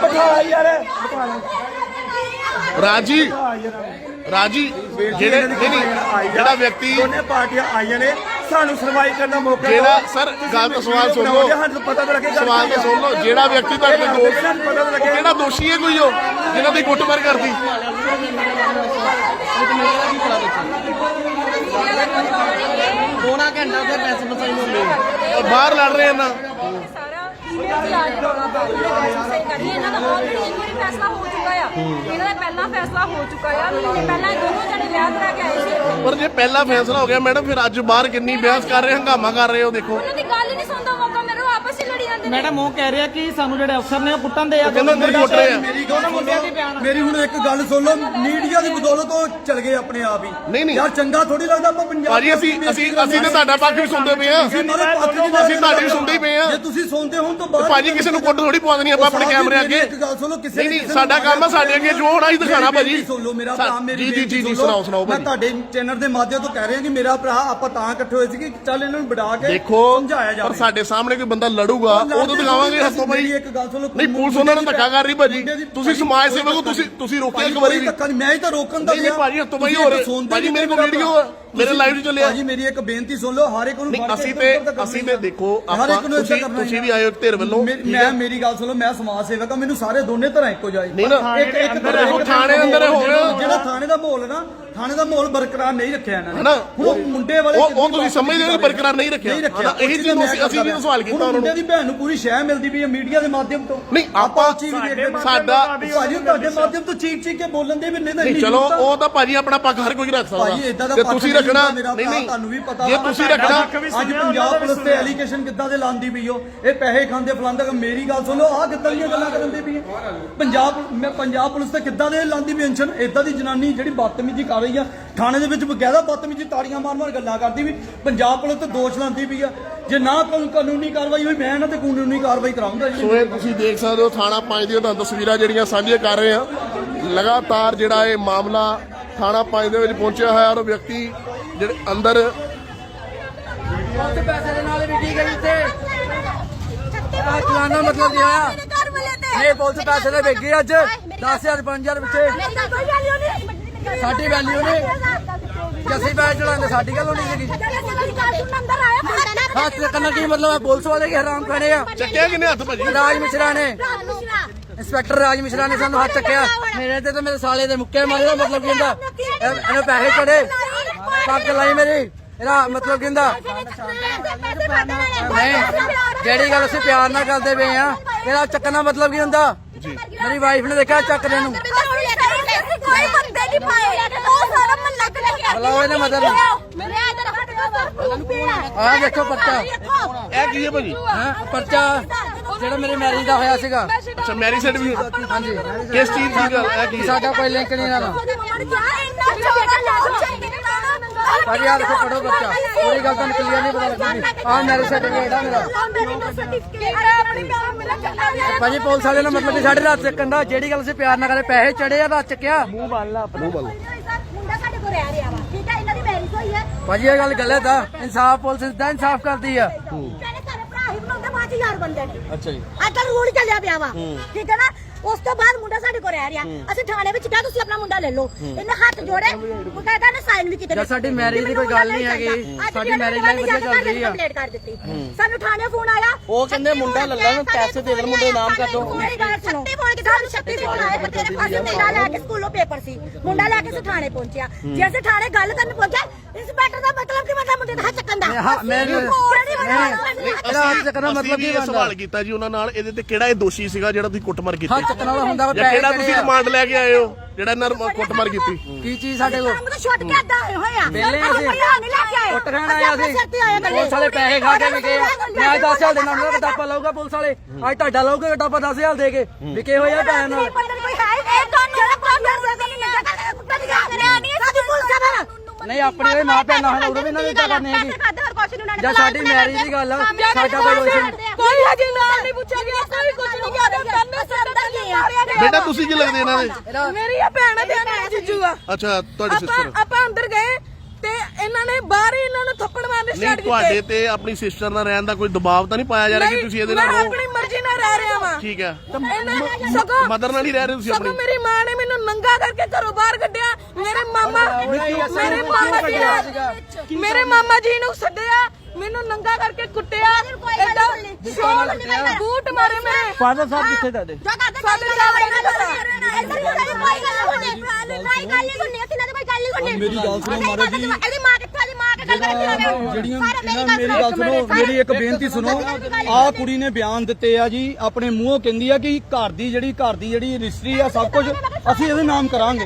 ਬਿਠਾ ਯਾਰ ਰਾਜੀ ਰਾਜੀ ਜਿਹੜੇ ਨਹੀਂ ਨਹੀਂ ਜਿਹੜਾ ਵਿਅਕਤੀ ਦੋਨੇ ਪਾਰਟੀਆਂ ਆਈਆਂ ਨੇ ਸਾਨੂੰ ਸੁਣਵਾਈ ਕਰਨ ਦਾ ਮੌਕਾ ਜਿਹੜਾ ਦਿਓ। ਸਰ ਗੱਲ ਤਾਂ ਸਵਾਲ ਸੁਣ ਲਓ। ਸਾਨੂੰ ਪਤਾ ਤਾਂ ਲੱਗੇਗਾ ਸਵਾਲ ਤਾਂ ਸੁਣ ਲਓ। ਜਿਹੜਾ ਵਿਅਕਤੀ ਤੁਹਾਡੇ ਕੋਲ ਦੋਸ਼ ਸਾਨੂੰ ਪਤਾ ਤਾਂ ਲੱਗੇਗਾ ਕਿਹੜਾ ਦੋਸ਼ੀ ਹੈ ਕੋਈ ਉਹ ਜਿਹਨਾਂ ਦੀ ਕੁੱਟਮਾਰ ਕਰਦੀ? ਤੇ ਪੈਸੇ ਮਸਾਈ ਹੁੰਦੇ ਉਹ ਬਾਹਰ ਲੜ ਰਹੇ ਇਹਨਾਂ ਸਾਰਾ ਈਮੇਲ ਤੇ ਆ ਜਾਣਾ ਬਾਅਦ ਸਹੀ ਕਰੀਏ। ਇਹਨਾਂ ਦਾ ਆਲਰੇਡੀ ਇੱਕ ਵਾਰੀ ਫੈਸਲਾ ਹੋ ਚੁੱਕਾ ਆ। ਇਹਨਾਂ ਦਾ ਪਹਿਲਾ ਫੈਸਲਾ ਹੋ ਚੁੱਕਾ ਆ। ਮਹੀਨੇ ਪਹਿਲਾਂ ਇਹ ਦੋਨੋਂ ਜਣੇ ਵਿਆਹ ਕਰਾ ਕੇ ਆਏ ਸੀ। ਪਰ ਜੇ ਪਹਿਲਾ ਫੈਸਲਾ ਹੋ ਗਿਆ ਮੈਡਮ ਫਿਰ ਅੱਜ ਬਾਹਰ ਕਿੰਨੀ ਬਹਿਸ ਕਰ ਰਹੇ ਹੰਗਾਮਾ ਕਰ ਰਹੇ ਹੋ ਦੇਖੋ। ਉਹਨਾਂ ਦੀ ਗੱਲ ਹੀ ਨਹੀਂ ਸੁਣਦਾ ਮੌਕਾ ਮੇਰੇ ਆਪਸ ਵਿੱਚ ਲੜੀ ਜਾਂਦੇ ਨੇ ਮੈਡਮ ਉਹ ਕਹਿ ਰਿਹਾ ਕਿ ਸਾਨੂੰ ਜਿਹੜੇ ਅਫਸਰ ਨੇ ਉਹ ਕੁੱਟਣ ਦੇ ਆ। ਕਹਿੰਦੇ ਅੰਦਰ ਕੁੱਟ ਰਹੇ ਆ। ਮੇਰੀ ਗੱਲ ਸੁਣ ਲਓ ਮੇਰੀ ਹੁਣ ਇੱਕ ਗੱਲ ਸੁਣ ਲਓ ਮੀਡੀਆ ਦੀ ਬਦੌਲਤ ਉਹ ਚਲ ਗਏ ਆਪਣੇ ਆਪ ਹੀ। ਨਹੀਂ, ਨਹੀਂ। ਯਾਰ ਚੰਗਾ ਥੋੜੀ ਲੱਗਦਾ ਆਪਾਂ ਪੰਜਾਬ ਭਾਜੀ ਅਸੀਂ ਅਸੀਂ ਅਸੀਂ ਤੇ ਤੁਹਾਡਾ ਪੱਖ ਵੀ ਸੁਣਦੇ ਪਏ ਆ ਤੁਸੀਂ ਮਾਰੇ ਪੱਖ ਅਸੀਂ ਤੁਹਾਡੀ ਵੀ ਸੁਣਦੇ ਹੀ ਪਏ ਆ ਜੇ ਤੁਸੀਂ ਸੁਣਦੇ ਹੋ ਤਾਂ ਬਾਅਦ ਭਾਜੀ ਕਿਸੇ ਨੂੰ ਕੁੱਟ ਥੋੜੀ ਪਵਾ ਦੇਣੀ ਆਪਾਂ ਆਪਣੇ ਕੈਮਰੇ ਮੇਰੀ ਅੱਗੇ। ਇੱਕ ਗੱਲ ਸੁਣੋ ਕਿਸੇ ਨਹੀਂ ਨਹੀਂ ਕਿਸੇ ਸਾਡਾ ਕੰਮ ਆ ਸਾਡੇ ਅੱਗੇ ਜੋ ਹੋਣਾ ਹੀ ਦਿਖਾਣਾ ਭਾਜੀ। ਸੁਣ ਲਓ ਮੇਰਾ ਭਰਾ ਮੇਰੀ ਜੀ ਜੀ ਜੀ ਜੀ। ਸੁਣਾਓ ਸੁਣਾਓ ਮੈਂ ਭਾਜੀ। ਤੁਹਾਡੇ ਚੈਨਲ ਦੇ ਮਾਧਿਅਮ ਤੋਂ ਕਹਿ ਰਿਹਾ ਕਿ ਮੇਰਾ ਭਰਾ ਆਪਾਂ ਤਾਂ ਇਕੱਠੇ ਹੋਏ ਸੀ ਕਿ ਚੱਲ ਇਹਨਾਂ ਨੂੰ ਬਿਠਾ ਕੇ ਦੇਖੋ ਸਮਝਾਇਆ ਪਰ ਜਾਵੇ ਸਾਡੇ ਸਾਹਮਣੇ ਕੋਈ ਬੰਦਾ ਲੜੂਗਾ ਉਦੋਂ ਦਿਖਾਵਾਂਗੇ ਹੱਥੋਂ ਭਾਈ ਮੇਰੀ ਇੱਕ ਗੱਲ ਸੁਣੋ ਨਹੀਂ ਪੁਲਿਸ ਉਹਨਾਂ ਨੂੰ ਧੱਕਾ ਕਰ ਰਹੀ ਭਾਜੀ ਤੁਸੀਂ ਸਮਾਜ ਸੇਵਕ ਹੋ ਤੁਸੀਂ ਤੁਸੀਂ ਰੋਕਿਆ ਇੱਕ ਵਾਰੀ ਵੀ ਧੱਕਾ ਨਹੀਂ ਮੈਂ ਹੀ ਤਾਂ ਰੋਕਣ ਦਾ ਨਹੀਂ। ਭਾਜੀ ਹੱਥੋਂ ਤੁਸੀਂ ਹੋਰ ਭਾਜੀ ਮੇਰੇ ਕੋਲ ਵੀਡੀਓ ਭਰਾ। ਮੇਰੇ ਲਾਈਵ 'ਚ ਚੱਲਿਆ ਭਾਜੀ ਮੇਰੀ ਇੱਕ ਬੇਨਤੀ ਸੁਣ ਲਓ ਹਰ ਇੱਕ ਨੂੰ ਨਹੀਂ ਅਸੀਂ ਤੇ ਤਾਂ ਅਸੀਂ ਤੇ ਦੇਖੋ ਆਪਾਂ ਤੁਸੀਂ ਵੀ ਆਏ ਹੋ ਧਿਰ ਵੱਲੋਂ ਮੈਂ ਮੇਰੀ ਗੱਲ ਸੁਣੋ ਮੈਂ ਸਮਾਜ ਸੇਵਕ ਆ ਮੈਨੂੰ ਸਾਰੇ ਦੋਨੇ ਤਰ੍ਹਾਂ ਇੱਕੋ ਜਾਈ ਨਹੀਂ ਨਾ, ਇੱਕ ਇੱਕ ਤਰ੍ਹਾਂ ਥਾਣੇ ਅੰਦਰ ਹੋ ਰਿਹਾ। ਜਿਹੜਾ ਥਾਣੇ ਦਾ ਮਾਹੌਲ ਹੈ ਨਾ ਥਾਣੇ ਦਾ ਮਾਹੌਲ ਬਰਕਰਾਰ ਨਹੀਂ ਰੱਖਿਆ ਇਹਨਾਂ ਨੇ? ਹੁਣ ਉਹ ਮੁੰਡੇ ਵਾਲੇ ਉਹ- ਤੁਸੀਂ ਸਮਝਦੇ ਹੋ ਕਿ ਬਰਕਰਾਰ ਨਹੀਂ ਰੱਖਿਆ? ਨਹੀਂ ਰੱਖਿਆ ਹਨਾ? ਇਹੀ ਚੀਜ਼ ਨੂੰ ਅਸੀਂ- ਅਸੀਂ ਵੀ ਤਾਂ ਸਵਾਲ ਕੀਤਾ ਹੁਣ ਉਹਨਾਂ ਨੂੰ। ਮੁੰਡੇ ਦੀ ਭੈਣ ਨੂੰ ਪੂਰੀ ਸ਼ਹਿ ਮਿਲਦੀ ਵੀ ਹੈ ਮੀਡੀਆ ਦੇ ਮਾਧਿਅਮ ਤੋਂ ਨਹੀਂ, ਆਪਾਂ- ਉਹ ਚੀਜ਼ ਦੇਖਦੇ ਹਾਂ। ਸਾਡਾ ਭਾਜੀ ਤੁਹਾਡੇ ਮਾਧਿਅਮ ਤੋਂ ਚੀਕ ਚੀਕ ਕੇ ਬੋਲਣ ਦੇ ਵੀ ਨਹੀਂ ਤਾਂ ਚਲੋ। ਉਹ ਤਾਂ ਭਾਜੀ ਆਪਣਾ ਪੱਖ ਹਰ ਕੋਈ ਰੱਖ ਸਕਦਾ ਪੱਖ ਤੁਸੀਂ ਰੱਖਣਾ। ਨਹੀਂ ਨਹੀਂ। ਤੁਹਾਨੂੰ ਵੀ ਪਤਾ ਜੇ। ਤੁਸੀਂ ਰੱਖਣਾ ਅੱਜ ਪੰਜਾਬ ਪੁਲਿਸ ਤੇ ਐਲੀਗੇਸ਼ਨ ਕਿੱਦਾਂ ਦੇ ਲਾਉਂਦੀ ਪਈ ਹੋ? ਇਹ ਪੈਸੇ ਖਾਂਦੇ ਫਲਾਂਦਾ ਮੇਰੀ ਗੱਲ ਸੁਣੋ ਆਹ ਕਿੱਦਾਂ ਦੀਆਂ ਗੱਲਾਂ ਕਰਨ ਦੇ ਪਈ ਪੰਜਾਬ ਮੈਂ ਪੰਜਾਬ ਪੁਲਿਸ ਤੇ ਕਿੱਦਾਂ ਦੇ ਲਾਉਂਦੀ ਪਈ ਐਂਸ਼ਨ ਇਦਾਂ ਦੀ ਜਨਾਨੀ ਜਿਹੜੀ ਬਦਤਮੀਜ਼ੀ ਕਰ ਰਹੀ ਆ ਥਾਣੇ ਦੇ ਵਿੱਚ ਬਕਾਇਦਾ ਬਦਤਮੀਜ਼ੀ ਤਾੜੀਆਂ ਮਾਰ ਮਾਰ ਗੱਲਾਂ ਕਰਦੀ ਵੀ ਪੰਜਾਬ ਪੁਲਿਸ ਤੇ ਦੋਸ਼ ਲਾਉਂਦੀ ਪਈ ਆ। ਜੇ ਨਾ ਕੋਈ ਕਾਨੂੰਨੀ ਕਾਰਵਾਈ ਹੋਈ ਮੈਂ ਇਹਨਾਂ ਤੇ ਕਾਨੂੰਨੀ ਕਾਰਵਾਈ ਕਰਾਉਂਗਾ ਜੀ। ਸੋ ਇਹ ਤੁਸੀਂ ਦੇਖ ਸਕਦੇ ਹੋ ਥਾਣਾ ਪੰਜ ਦੀਆਂ ਤੁਹਾਨੂੰ ਤਸਵੀਰਾਂ ਜਿਹੜੀਆਂ ਸਾਂਝੀਆਂ ਕਰ ਰਹੇ ਆ ਲਗਾਤਾਰ ਜਿਹੜਾ ਇਹ ਮਾਮਲਾ ਥਾਣਾ ਪੰਜ ਦੇ ਵਿੱਚ ਪਹੁੰਚਿਆ ਹੋਇਆ ਔਰ ਵਿਅਕਤੀ ਜਿਹੜੇ ਅੰਦਰ ਪੈਸੇ ਦੇ ਨਾਲ ਵਿਕੀ ਗਈ ਤੇ ਆਹ ਚਲਾਨਾ ਮਤਲਬ ਕੀ ਹੋਇਆ ਨਹੀਂ ਪੁਲਿਸ ਪੈਸੇ ਦੇ ਵਿਕ ਗਈ ਅੱਜ 10000 5000 ਪਿੱਛੇ। ਵੈਲਿਊ ਸਾਡੀ value ਨਹੀਂ। ਜੇ ਅਸੀਂ ਪੈਸੇ ਚਲਾਉਂਦੇ ਸਾਡੀ ਗੱਲ ਹੋਣੀ ਸੀਗੀ। ਹੱਥ ਚੱਕਣ ਕੀ ਮਤਲਬ ਹੈ? ਪੁਲਿਸ ਵਾਲੇ ਕੀ ਹਰਾਮ ਖਾਣੇ ਆ। ਚੱਕਿਆ ਕਿਨੇ ਹੱਥ ਭਾਜੀ? ਰਾਜ ਮਿਸ਼ਰਾ ਨੇ। ਇੰਸਪੈਕਟਰ ਰਾਜ ਮਿਸ਼ਰਾ ਨੇ ਸਾਨੂੰ ਹੱਥ ਚੱਕਿਆ। ਮੇਰੇ ਤੇ ਤਾਂ ਮੇਰੇ ਸਾਲੇ ਦੇ ਮੁੱਕੇ ਮਾਰੇ ਦਾ ਮਤਲਬ ਕੀ ਹੁੰਦਾ? ਇਹ- ਇਹਨੂੰ ਪੈਸੇ ਚੜੇ। ਪੱਗ ਲਾਈ ਮੇਰੀ। ਇਹਦਾ ਮਤਲਬ ਕੀ ਹੁੰਦਾ? ਨਹੀਂ ਜਿਹੜੀ ਗੱਲ ਅਸੀਂ ਪਿਆਰ ਨਾਲ ਕਰਦੇ ਪਏ ਆ ਇਹਦਾ ਚੱਕਣ ਦਾ ਮਤਲਬ ਕੀ ਹੁੰਦਾ? ਮੇਰੀ ਵਾਈਫ ਨੇ ਦੇਖਿਆ ਚੱਕਦੇ ਨੂੰ। ਕੋਈ ਬੰਦੇ ਨਹੀਂ ਪਾਏ ਉਹ ਸਾਰਾ ਮੱਲਾ ਕੱਢਿਆ ਬੁਲਾਓ ਇਹਨੇ ਮਦਦ ਆਹ ਦੇਖੋ ਪਰਚਾ। ਇਹ ਕੀ ਹੈ ਭਾਜੀ? ਹਾਂ? ਪਰਚਾ ਜਿਹੜਾ ਮੇਰੇ ਮੈਰਿਜ ਦਾ ਹੋਇਆ ਸੀਗਾ। ਅੱਛਾ ਮੈਰੀ ਸਰਟੀਫਿਕੇਟ ਹਾਂਜੀ। ਕਿਸ ਚੀਜ਼ ਦੀ ਗੱਲ? ਇਹ ਕੀ ਹੈ ਸਾਡਾ ਕੋਈ ਲਿੰਕ ਨਹੀਂ ਨਾਲ ਭਾਜੀ ਆਹ ਦੇਖੋ ਪੜੋ ਬੱਚਾ। ਪੂਰੀ ਗੱਲ ਤੁਹਾਨੂੰ ਕਲੀਅਰ ਨਹੀਂ ਪਤਾ ਲੱਗਣੀ। ਆਹ ਮੈਰਿਜ ਸਰਟੀਫਿਕੇਟ ਆ ਮੇਰਾ। ਭਾਜੀ ਪੁਲਿਸ ਵਾਲੇ ਨੇ ਮਤਲਬ ਕਿ ਸਾਡੇ ਰਾਤ ਚੱਕਣ ਦਾ। ਜਿਹੜੀ ਗੱਲ ਅਸੀਂ ਪਿਆਰ ਨਾਲ ਕਰੇ ਪੈਸੇ ਚੜੇ ਆ ਰਾਤ ਚੱਕਿਆ। ਮੁੰਡਾ ਸਾਡੇ ਕੋਲ ਰਹਿ ਰਿਹਾ ਵਾ। ਠੀਕ ਹੈ ਇਹਨਾਂ ਦੀ ਮੈਰਿਜ ਹੋਈ ਹੈ। ਭਾਜੀ ਇਹ ਗੱਲ ਗਲਤ ਆ। ਇਨਸਾਫ ਪੁਲਿਸ ਦਾ ਇਨਸਾਫ ਕਰਦੀ ਆ। 10000 ਬੰਦੇ ਨੇ। ਅੱਛਾ ਜੀ। ਅੱਜ ਕੱਲ ਰੂਲ ਚੱਲਿਆ ਪਿਆ ਵਾ। ਠੀਕ ਹੈ ਨਾ? ਉਸ ਤੋਂ ਬਾਅਦ ਮੁੰਡਾ ਸਾਡੇ ਕੋਲ ਰਹਿ ਰਿਹਾ। ਅਸੀਂ ਥਾਣੇ ਵਿੱਚ ਕਿਹਾ ਤੁਸੀਂ ਆਪਣਾ ਮੁੰਡਾ ਲੈ ਲਓ। ਇਹਨੇ ਹੱਥ ਜੋੜੇ ਬਕਾਇਦਾ ਨੇ ਸਾਈਨ ਵੀ ਕੀਤੇ ਸਾਡੀ marriage ਦੀ ਕੋਈ ਗੱਲ ਨਹੀਂ ਹੈਗੀ, ਸਾਡੀ marriage life ਵਧੀਆ ਚੱਲ ਰਹੀ ਆ। ਕੰਪਲੀਟ ਕਰ ਦਿੱਤੀ। ਸਾਨੂੰ ਥਾਣੇ ਫੋਨ ਆਇਆ। ਉਹ ਕਹਿੰਦੇ ਮੁੰਡਾ ਲੈ ਲੈਣ, ਪੈਸੇ ਦੇ ਦੇਣ, ਮੁੰਡੇ ਦਾ ਨਾਮ ਕਰ ਦਿਓ। ਮੇਰੀ ਗੱਲ ਸੁਣੋ ਫੋਨ ਕੀਤਾ ਸਾਨੂੰ ਸ਼ਕਤੀ ਫੋਨ ਆਇਆ ਪਰ ਤੇਰੇ ਪਾਸੇ ਮੁੰਡਾ ਲੈ ਕੇ ਸਕੂਲੋਂ ਪੇਪਰ ਸੀ। ਮੁੰਡਾ ਲੈ ਕੇ ਅਸੀਂ ਥਾਣੇ ਪਹੁੰਚਿਆ। ਜੇ ਅਸੀਂ ਥਾਣੇ ਗੱਲ ਕਰਨ ਪਹੁੰਚੇ ਇੰਸਪੈਕਟਰ ਦਾ ਮਤਲਬ ਕੀ ਮਤਲਬ ਮੁੰਡੇ ਦਾ ਹੱਥ ਚੱਕਣ ਦਾ? ਹਾਂ, ਮੈਂ- ਕਿਹੜੀ ਮੈਂ- ਬਣਾ ਇਹਦਾ ਹੱਥ ਚੱਕਣ ਦਾ ਅਸੀਂ ਮਤਲਬ ਵੀ ਕੀ ਇਹ ਬਣਦਾ? ਸਵਾਲ ਕੀਤਾ ਜੀ ਉਹਨਾਂ ਨਾਲ ਇਹਦੇ ਤੇ ਕਿਹੜਾ ਇਹ ਦੋਸ਼ੀ ਸੀਗਾ ਜਿਹੜਾ ਤੁਸੀਂ ਕੁੱਟਮਾਰ ਕੀਤੀ? ਚੱਕਣ ਵਾਲਾ ਹੁੰਦਾ ਵਾ ਜਾਂ ਪੈਸੇ ਕਿਹੜਾ ਚੜੇ ਤੁਸੀਂ। ਰਿਮਾਂਡ ਲੈ ਕੇ ਆਏ ਹੋ ਜਿਹੜਾ ਇਹਨਾਂ ਨੂੰ ਕੁੱਟਮਾਰ ਕੀਤੀ ਕੀ ਚੀਜ਼ ਸਾਡੇ ਕੋਲ ਕੰਮ ਤਾਂ ਛੁੱਟ ਕੇ ਅੱਧਾ ਆਏ ਹੋਏ ਆ ਵਿਹਲੇ ਅਸੀਂ। ਅਸੀਂ ਨਹੀਂ ਲੈ ਕੇ ਆਏ ਕੁੱਟ ਖਾਣ ਆਇਆ ਸੀ ਪੁਲਿਸ ਵਾਲੇ ਪੈਸੇ ਖਾ ਕੇ ਵਿਕੇ ਆ ਮੈਂ ਅੱਜ 10000 ਦੇਣਾ ਉਹਨਾਂ ਦਾ ਕਟਾਪਾ ਲਊਗਾ ਪੁਲਿਸ ਵਾਲੇ ਅੱਜ ਤੁਹਾਡਾ ਲਊਗਾ ਕਟਾਪਾ 10000 ਦੇ ਕੇ ਵਿਕੇ ਹੋਏ ਆ ਪੈਸੇ ਨਾਲ ਕੋਈ ਹੈ ਇਹ ਤੁਹਾਨੂੰ ਜਿਹੜਾ ਪ੍ਰੋਬਲਮ ਹੈ ਨਹੀਂ ਨੰਗਾ ਕੁੱਤਾ ਦੀ ਗੱਲ ਕਰਿਆ ਨਹੀਂ ਸਾਡੀ ਪੁਲਿਸ ਆ ਨਹੀਂ ਆਪਣੀ ਦੇ ਮਾਂ ਭੈਣ ਨਾਲ ਉਦੋਂ ਵੀ ਇਹਨਾਂ ਨੇ ਤਾਂ ਕਰਨੀ ਹੈਗੀ। ਜਾਂ ਸਾਡੀ ਮੈਰਿਜ ਦੀ ਗੱਲ ਆ ਸਾਡਾ ਕੋਈ ਦੋਸ਼ ਕੋਈ ਹਜੇ ਨਾਮ ਨਹੀਂ ਪੁੱਛਿਆ ਗਿਆ ਕੋਈ ਕੁਝ ਨਹੀਂ ਕਿਹਾ। ਕੰਨੇ ਸਰਦਾ ਕੀ ਆ ਬੇਟਾ ਤੁਸੀਂ ਕੀ ਲੱਗਦੇ ਇਹਨਾਂ ਦੇ? ਮੇਰੀ ਇਹ ਭੈਣ ਤੇ ਮੇਰਾ ਜੀਜੂ ਆ। ਅੱਛਾ ਤੁਹਾਡੀ ਸਿਸਟਰ ਆਪਾਂ ਅੰਦਰ ਗਏ ਤੇ ਇਹਨਾਂ ਨੇ ਬਾਹਰ ਹੀ ਇਹਨਾਂ ਨੂੰ ਥੱਪੜ ਮਾਰਨੇ ਨਹੀਂ ਸਟਾਰਟ ਤੁਹਾਡੇ ਕੀਤੇ। ਤੇ ਆਪਣੀ ਸਿਸਟਰ ਨਾਲ ਰਹਿਣ ਦਾ ਕੋਈ ਦਬਾਅ ਤਾਂ ਨਹੀਂ ਪਾਇਆ ਜਾ ਰਿਹਾ ਕਿ ਤੁਸੀਂ ਇਹਦੇ ਨਾਲ ਮੈਂ ਰਹੋ? ਆਪਣੀ ਮਰਜ਼ੀ ਨਾਲ ਰਹਿ ਰਿਹਾ ਵਾਂ। ਠੀਕ ਹੈ। ਇਹਨੇ ਸਗੋਂ ਮਦਰ ਨਾਲ ਹੀ ਰਹਿ ਰਹੇ ਤੁਸੀਂ ਸਗੋਂ ਆਪਣੀ? ਮੇਰੀ ਮਾਂ ਨੇ ਮੈਨੂੰ ਨੰਗਾ ਕਰਕੇ ਘਰੋਂ ਬਾਹਰ ਕੱਢਿਆ। ਮੇਰੇ ਮਾਮਾ ਮੇਰੇ ਮਾਮਾ ਜੀ ਨੇ ਮੇਰੇ ਮਾਮਾ ਜੀ ਨੂੰ ਸੱਦਿਆ। ਮੈਨੂੰ ਨੰਗਾ ਕਰਕੇ ਕੁੱਟਿਆ। ਏਦਾਂ ਸ਼ੋਲ ਬੂਟ ਮਾਰੇ ਮੇਰੇ ਫਾਦਰ ਸਾਹਿਬ ਕਿੱਥੇ ਤੁਹਾਡੇ? ਫਾਦਰ ਸਾਹਿਬ ਮੇਰੀ ਗੱਲ ਸੁਣੋ ਮਹਾਰਾਜ ਜੀ। ਇਹਦੀ ਮਾਂ ਕਿੱਥੇ ਦੀ ਮਾਂ ਕੇ ਗੱਲ ਕਰਦੀ ਜਿਹੜੀਆਂ ਇਹਨਾਂ ਮੇਰੀ ਗੱਲ ਸੁਣੋ ਮੇਰੀ ਇੱਕ ਬੇਨਤੀ ਸੁਣੋ ਆਹ ਕੁੜੀ ਨੇ ਬਿਆਨ ਦਿੱਤੇ ਆ ਜੀ ਆਪਣੇ ਮੂੰਹੋਂ ਕਹਿੰਦੀ ਆ ਕਿ ਘਰ ਦੀ ਜਿਹੜੀ ਘਰ ਦੀ ਜਿਹੜੀ ਰਜਿਸਟਰੀ ਆ ਸਭ ਕੁਝ ਅਸੀਂ ਇਹਦੇ ਨਾਮ ਕਰਾਂਗੇ।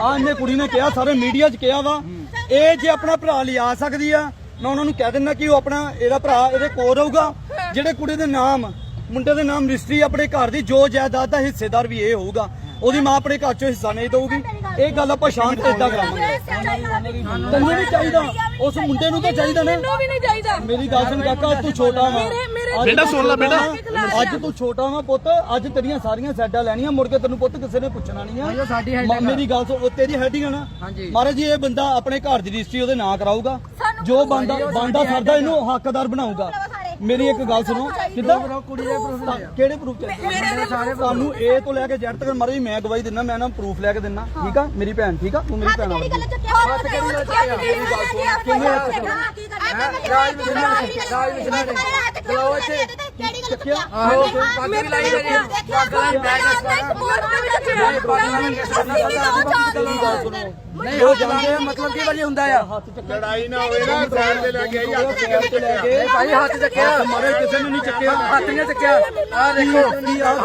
ਆ ਇਹਨੇ ਕੁੜੀ ਨੇ ਕਿਹਾ ਸਾਰੇ ਮੀਡੀਆ 'ਚ ਕਿਹਾ ਵਾ ਇਹ ਜੇ ਆਪਣਾ ਭਰਾ ਲਿਆ ਸਕਦੀ ਆ ਮੈਂ ਉਹਨਾਂ ਨੂੰ ਕਹਿ ਦਿੰਦਾ ਕਿ ਉਹ ਆਪਣਾ ਇਹਦਾ ਭਰਾ ਇਹਦੇ ਕੋਲ ਰਹੂਗਾ। ਜਿਹੜੇ ਕੁੜੀ ਦੇ ਨਾਮ ਮੁੰਡੇ ਦੇ ਨਾਮ ਰਜਿਸਟਰੀ ਆਪਣੇ ਘਰ ਦੀ ਜੋ ਜਾਇਦਾਦ ਦਾ ਹਿੱਸੇਦਾਰ ਵੀ ਇਹ ਹੋਊਗਾ ਉਹਦੀ ਮਾਂ ਆਪਣੇ ਘਰ ਚੋਂ ਹਿੱਸਾ ਨਹੀਂ ਦਊਗੀ। ਇਹ ਗੱਲ ਆਪਾਂ ਸ਼ਾਂਤ ਏਦਾਂ ਕਰਾਂਗੇ। ਤੈਨੂੰ ਵੀ ਚਾਹੀਦਾ। ਉਸ ਮੁੰਡੇ ਨੂੰ ਤਾਂ ਚਾਹੀਦਾ ਨਾ। ਮੈਨੂੰ ਵੀ ਨਹੀਂ ਚਾਹੀਦਾ। ਮੇਰੀ ਗੱਲ ਸੁਣ ਕਾਕਾ ਅੱਜ ਤੂੰ ਛੋਟਾ ਵਾ। ਬੇਟਾ ਸੁਣ ਲੈ ਬੇਟਾ। ਅੱਜ ਤੂੰ ਛੋਟਾ ਵਾ ਪੁੱਤ। ਅੱਜ ਤੇਰੀਆਂ ਸਾਰੀਆਂ ਸਾਈਡਾਂ ਲੈਣੀਆਂ ਮੁੜ ਕੇ ਤੈਨੂੰ ਪੁੱਤ ਕਿਸੇ ਨੇ ਪੁੱਛਣਾ ਨਹੀਂ ਆ। ਸਾਡੀ ਮੇਰੀ ਗੱਲ ਸੁਣ ਉਹ ਤੇਰੀ ਹੈਡਿੰਗ ਆ ਨਾ। ਮਹਾਰਾਜ ਜੀ ਇਹ ਬੰਦਾ ਆਪਣੇ ਘਰ ਦੀ ਰਜਿਸਟਰੀ ਉਹਦੇ ਨਾਂ ਕਰਾਊਗਾ। ਜੋ ਬੰਦਾ ਬੰਦਾ ਸਰਦਾ ਇਹਨੂੰ ਹੱਕਦਾਰ ਬਣਾਊਗਾ। ਮੇਰੀ ਇੱਕ ਗੱਲ ਸੁਣੋ ਕਿੱਦਾਂ। ਕਿਹੜੇ ਪ੍ਰੂਫ ਚਾਹੀਦੇ ਤੁਹਾਨੂੰ ਇਹ ਤੋਂ ਲੈ ਕੇ ਜੈਡ ਤੱਕ ਮਹਾਰਾਜ ਜੀ ਮੈਂ ਗਵਾਹੀ ਦਿੰਦਾ ਮੈਂ ਨਾ ਪ੍ਰੂਫ ਲੈ ਕੇ ਦਿੰਦਾ ਠੀਕ ਆ ਮੇਰੀ ਭੈਣ ਠੀਕ ਆ ਤੂੰ ਮੇਰੀ ਭੈਣ ਆ ਕਿਹੜੀ ਗੱਲ ਚੱਕਿਆ ਨਹੀਂ ਹੋ ਜਾਂਦੇ ਮਤਲਬ ਕੀ ਵਾਰੀ ਹੁੰਦਾ ਆ। ਲੜਾਈ ਨਾ ਹੋਵੇ ਨਾ ਸਾਈਡ ਤੇ ਲੈ ਕੇ ਆਈ ਹੱਥ ਤੇ ਲੈ ਕੇ ਇਹ ਭਾਈ ਹੱਥ ਚੱਕਿਆ। ਮਾਰੇ ਕਿਸੇ ਨੇ ਨਹੀਂ ਚੱਕਿਆ। ਹੱਥ ਨੇ ਚੱਕਿਆ। ਆ ਦੇਖੋ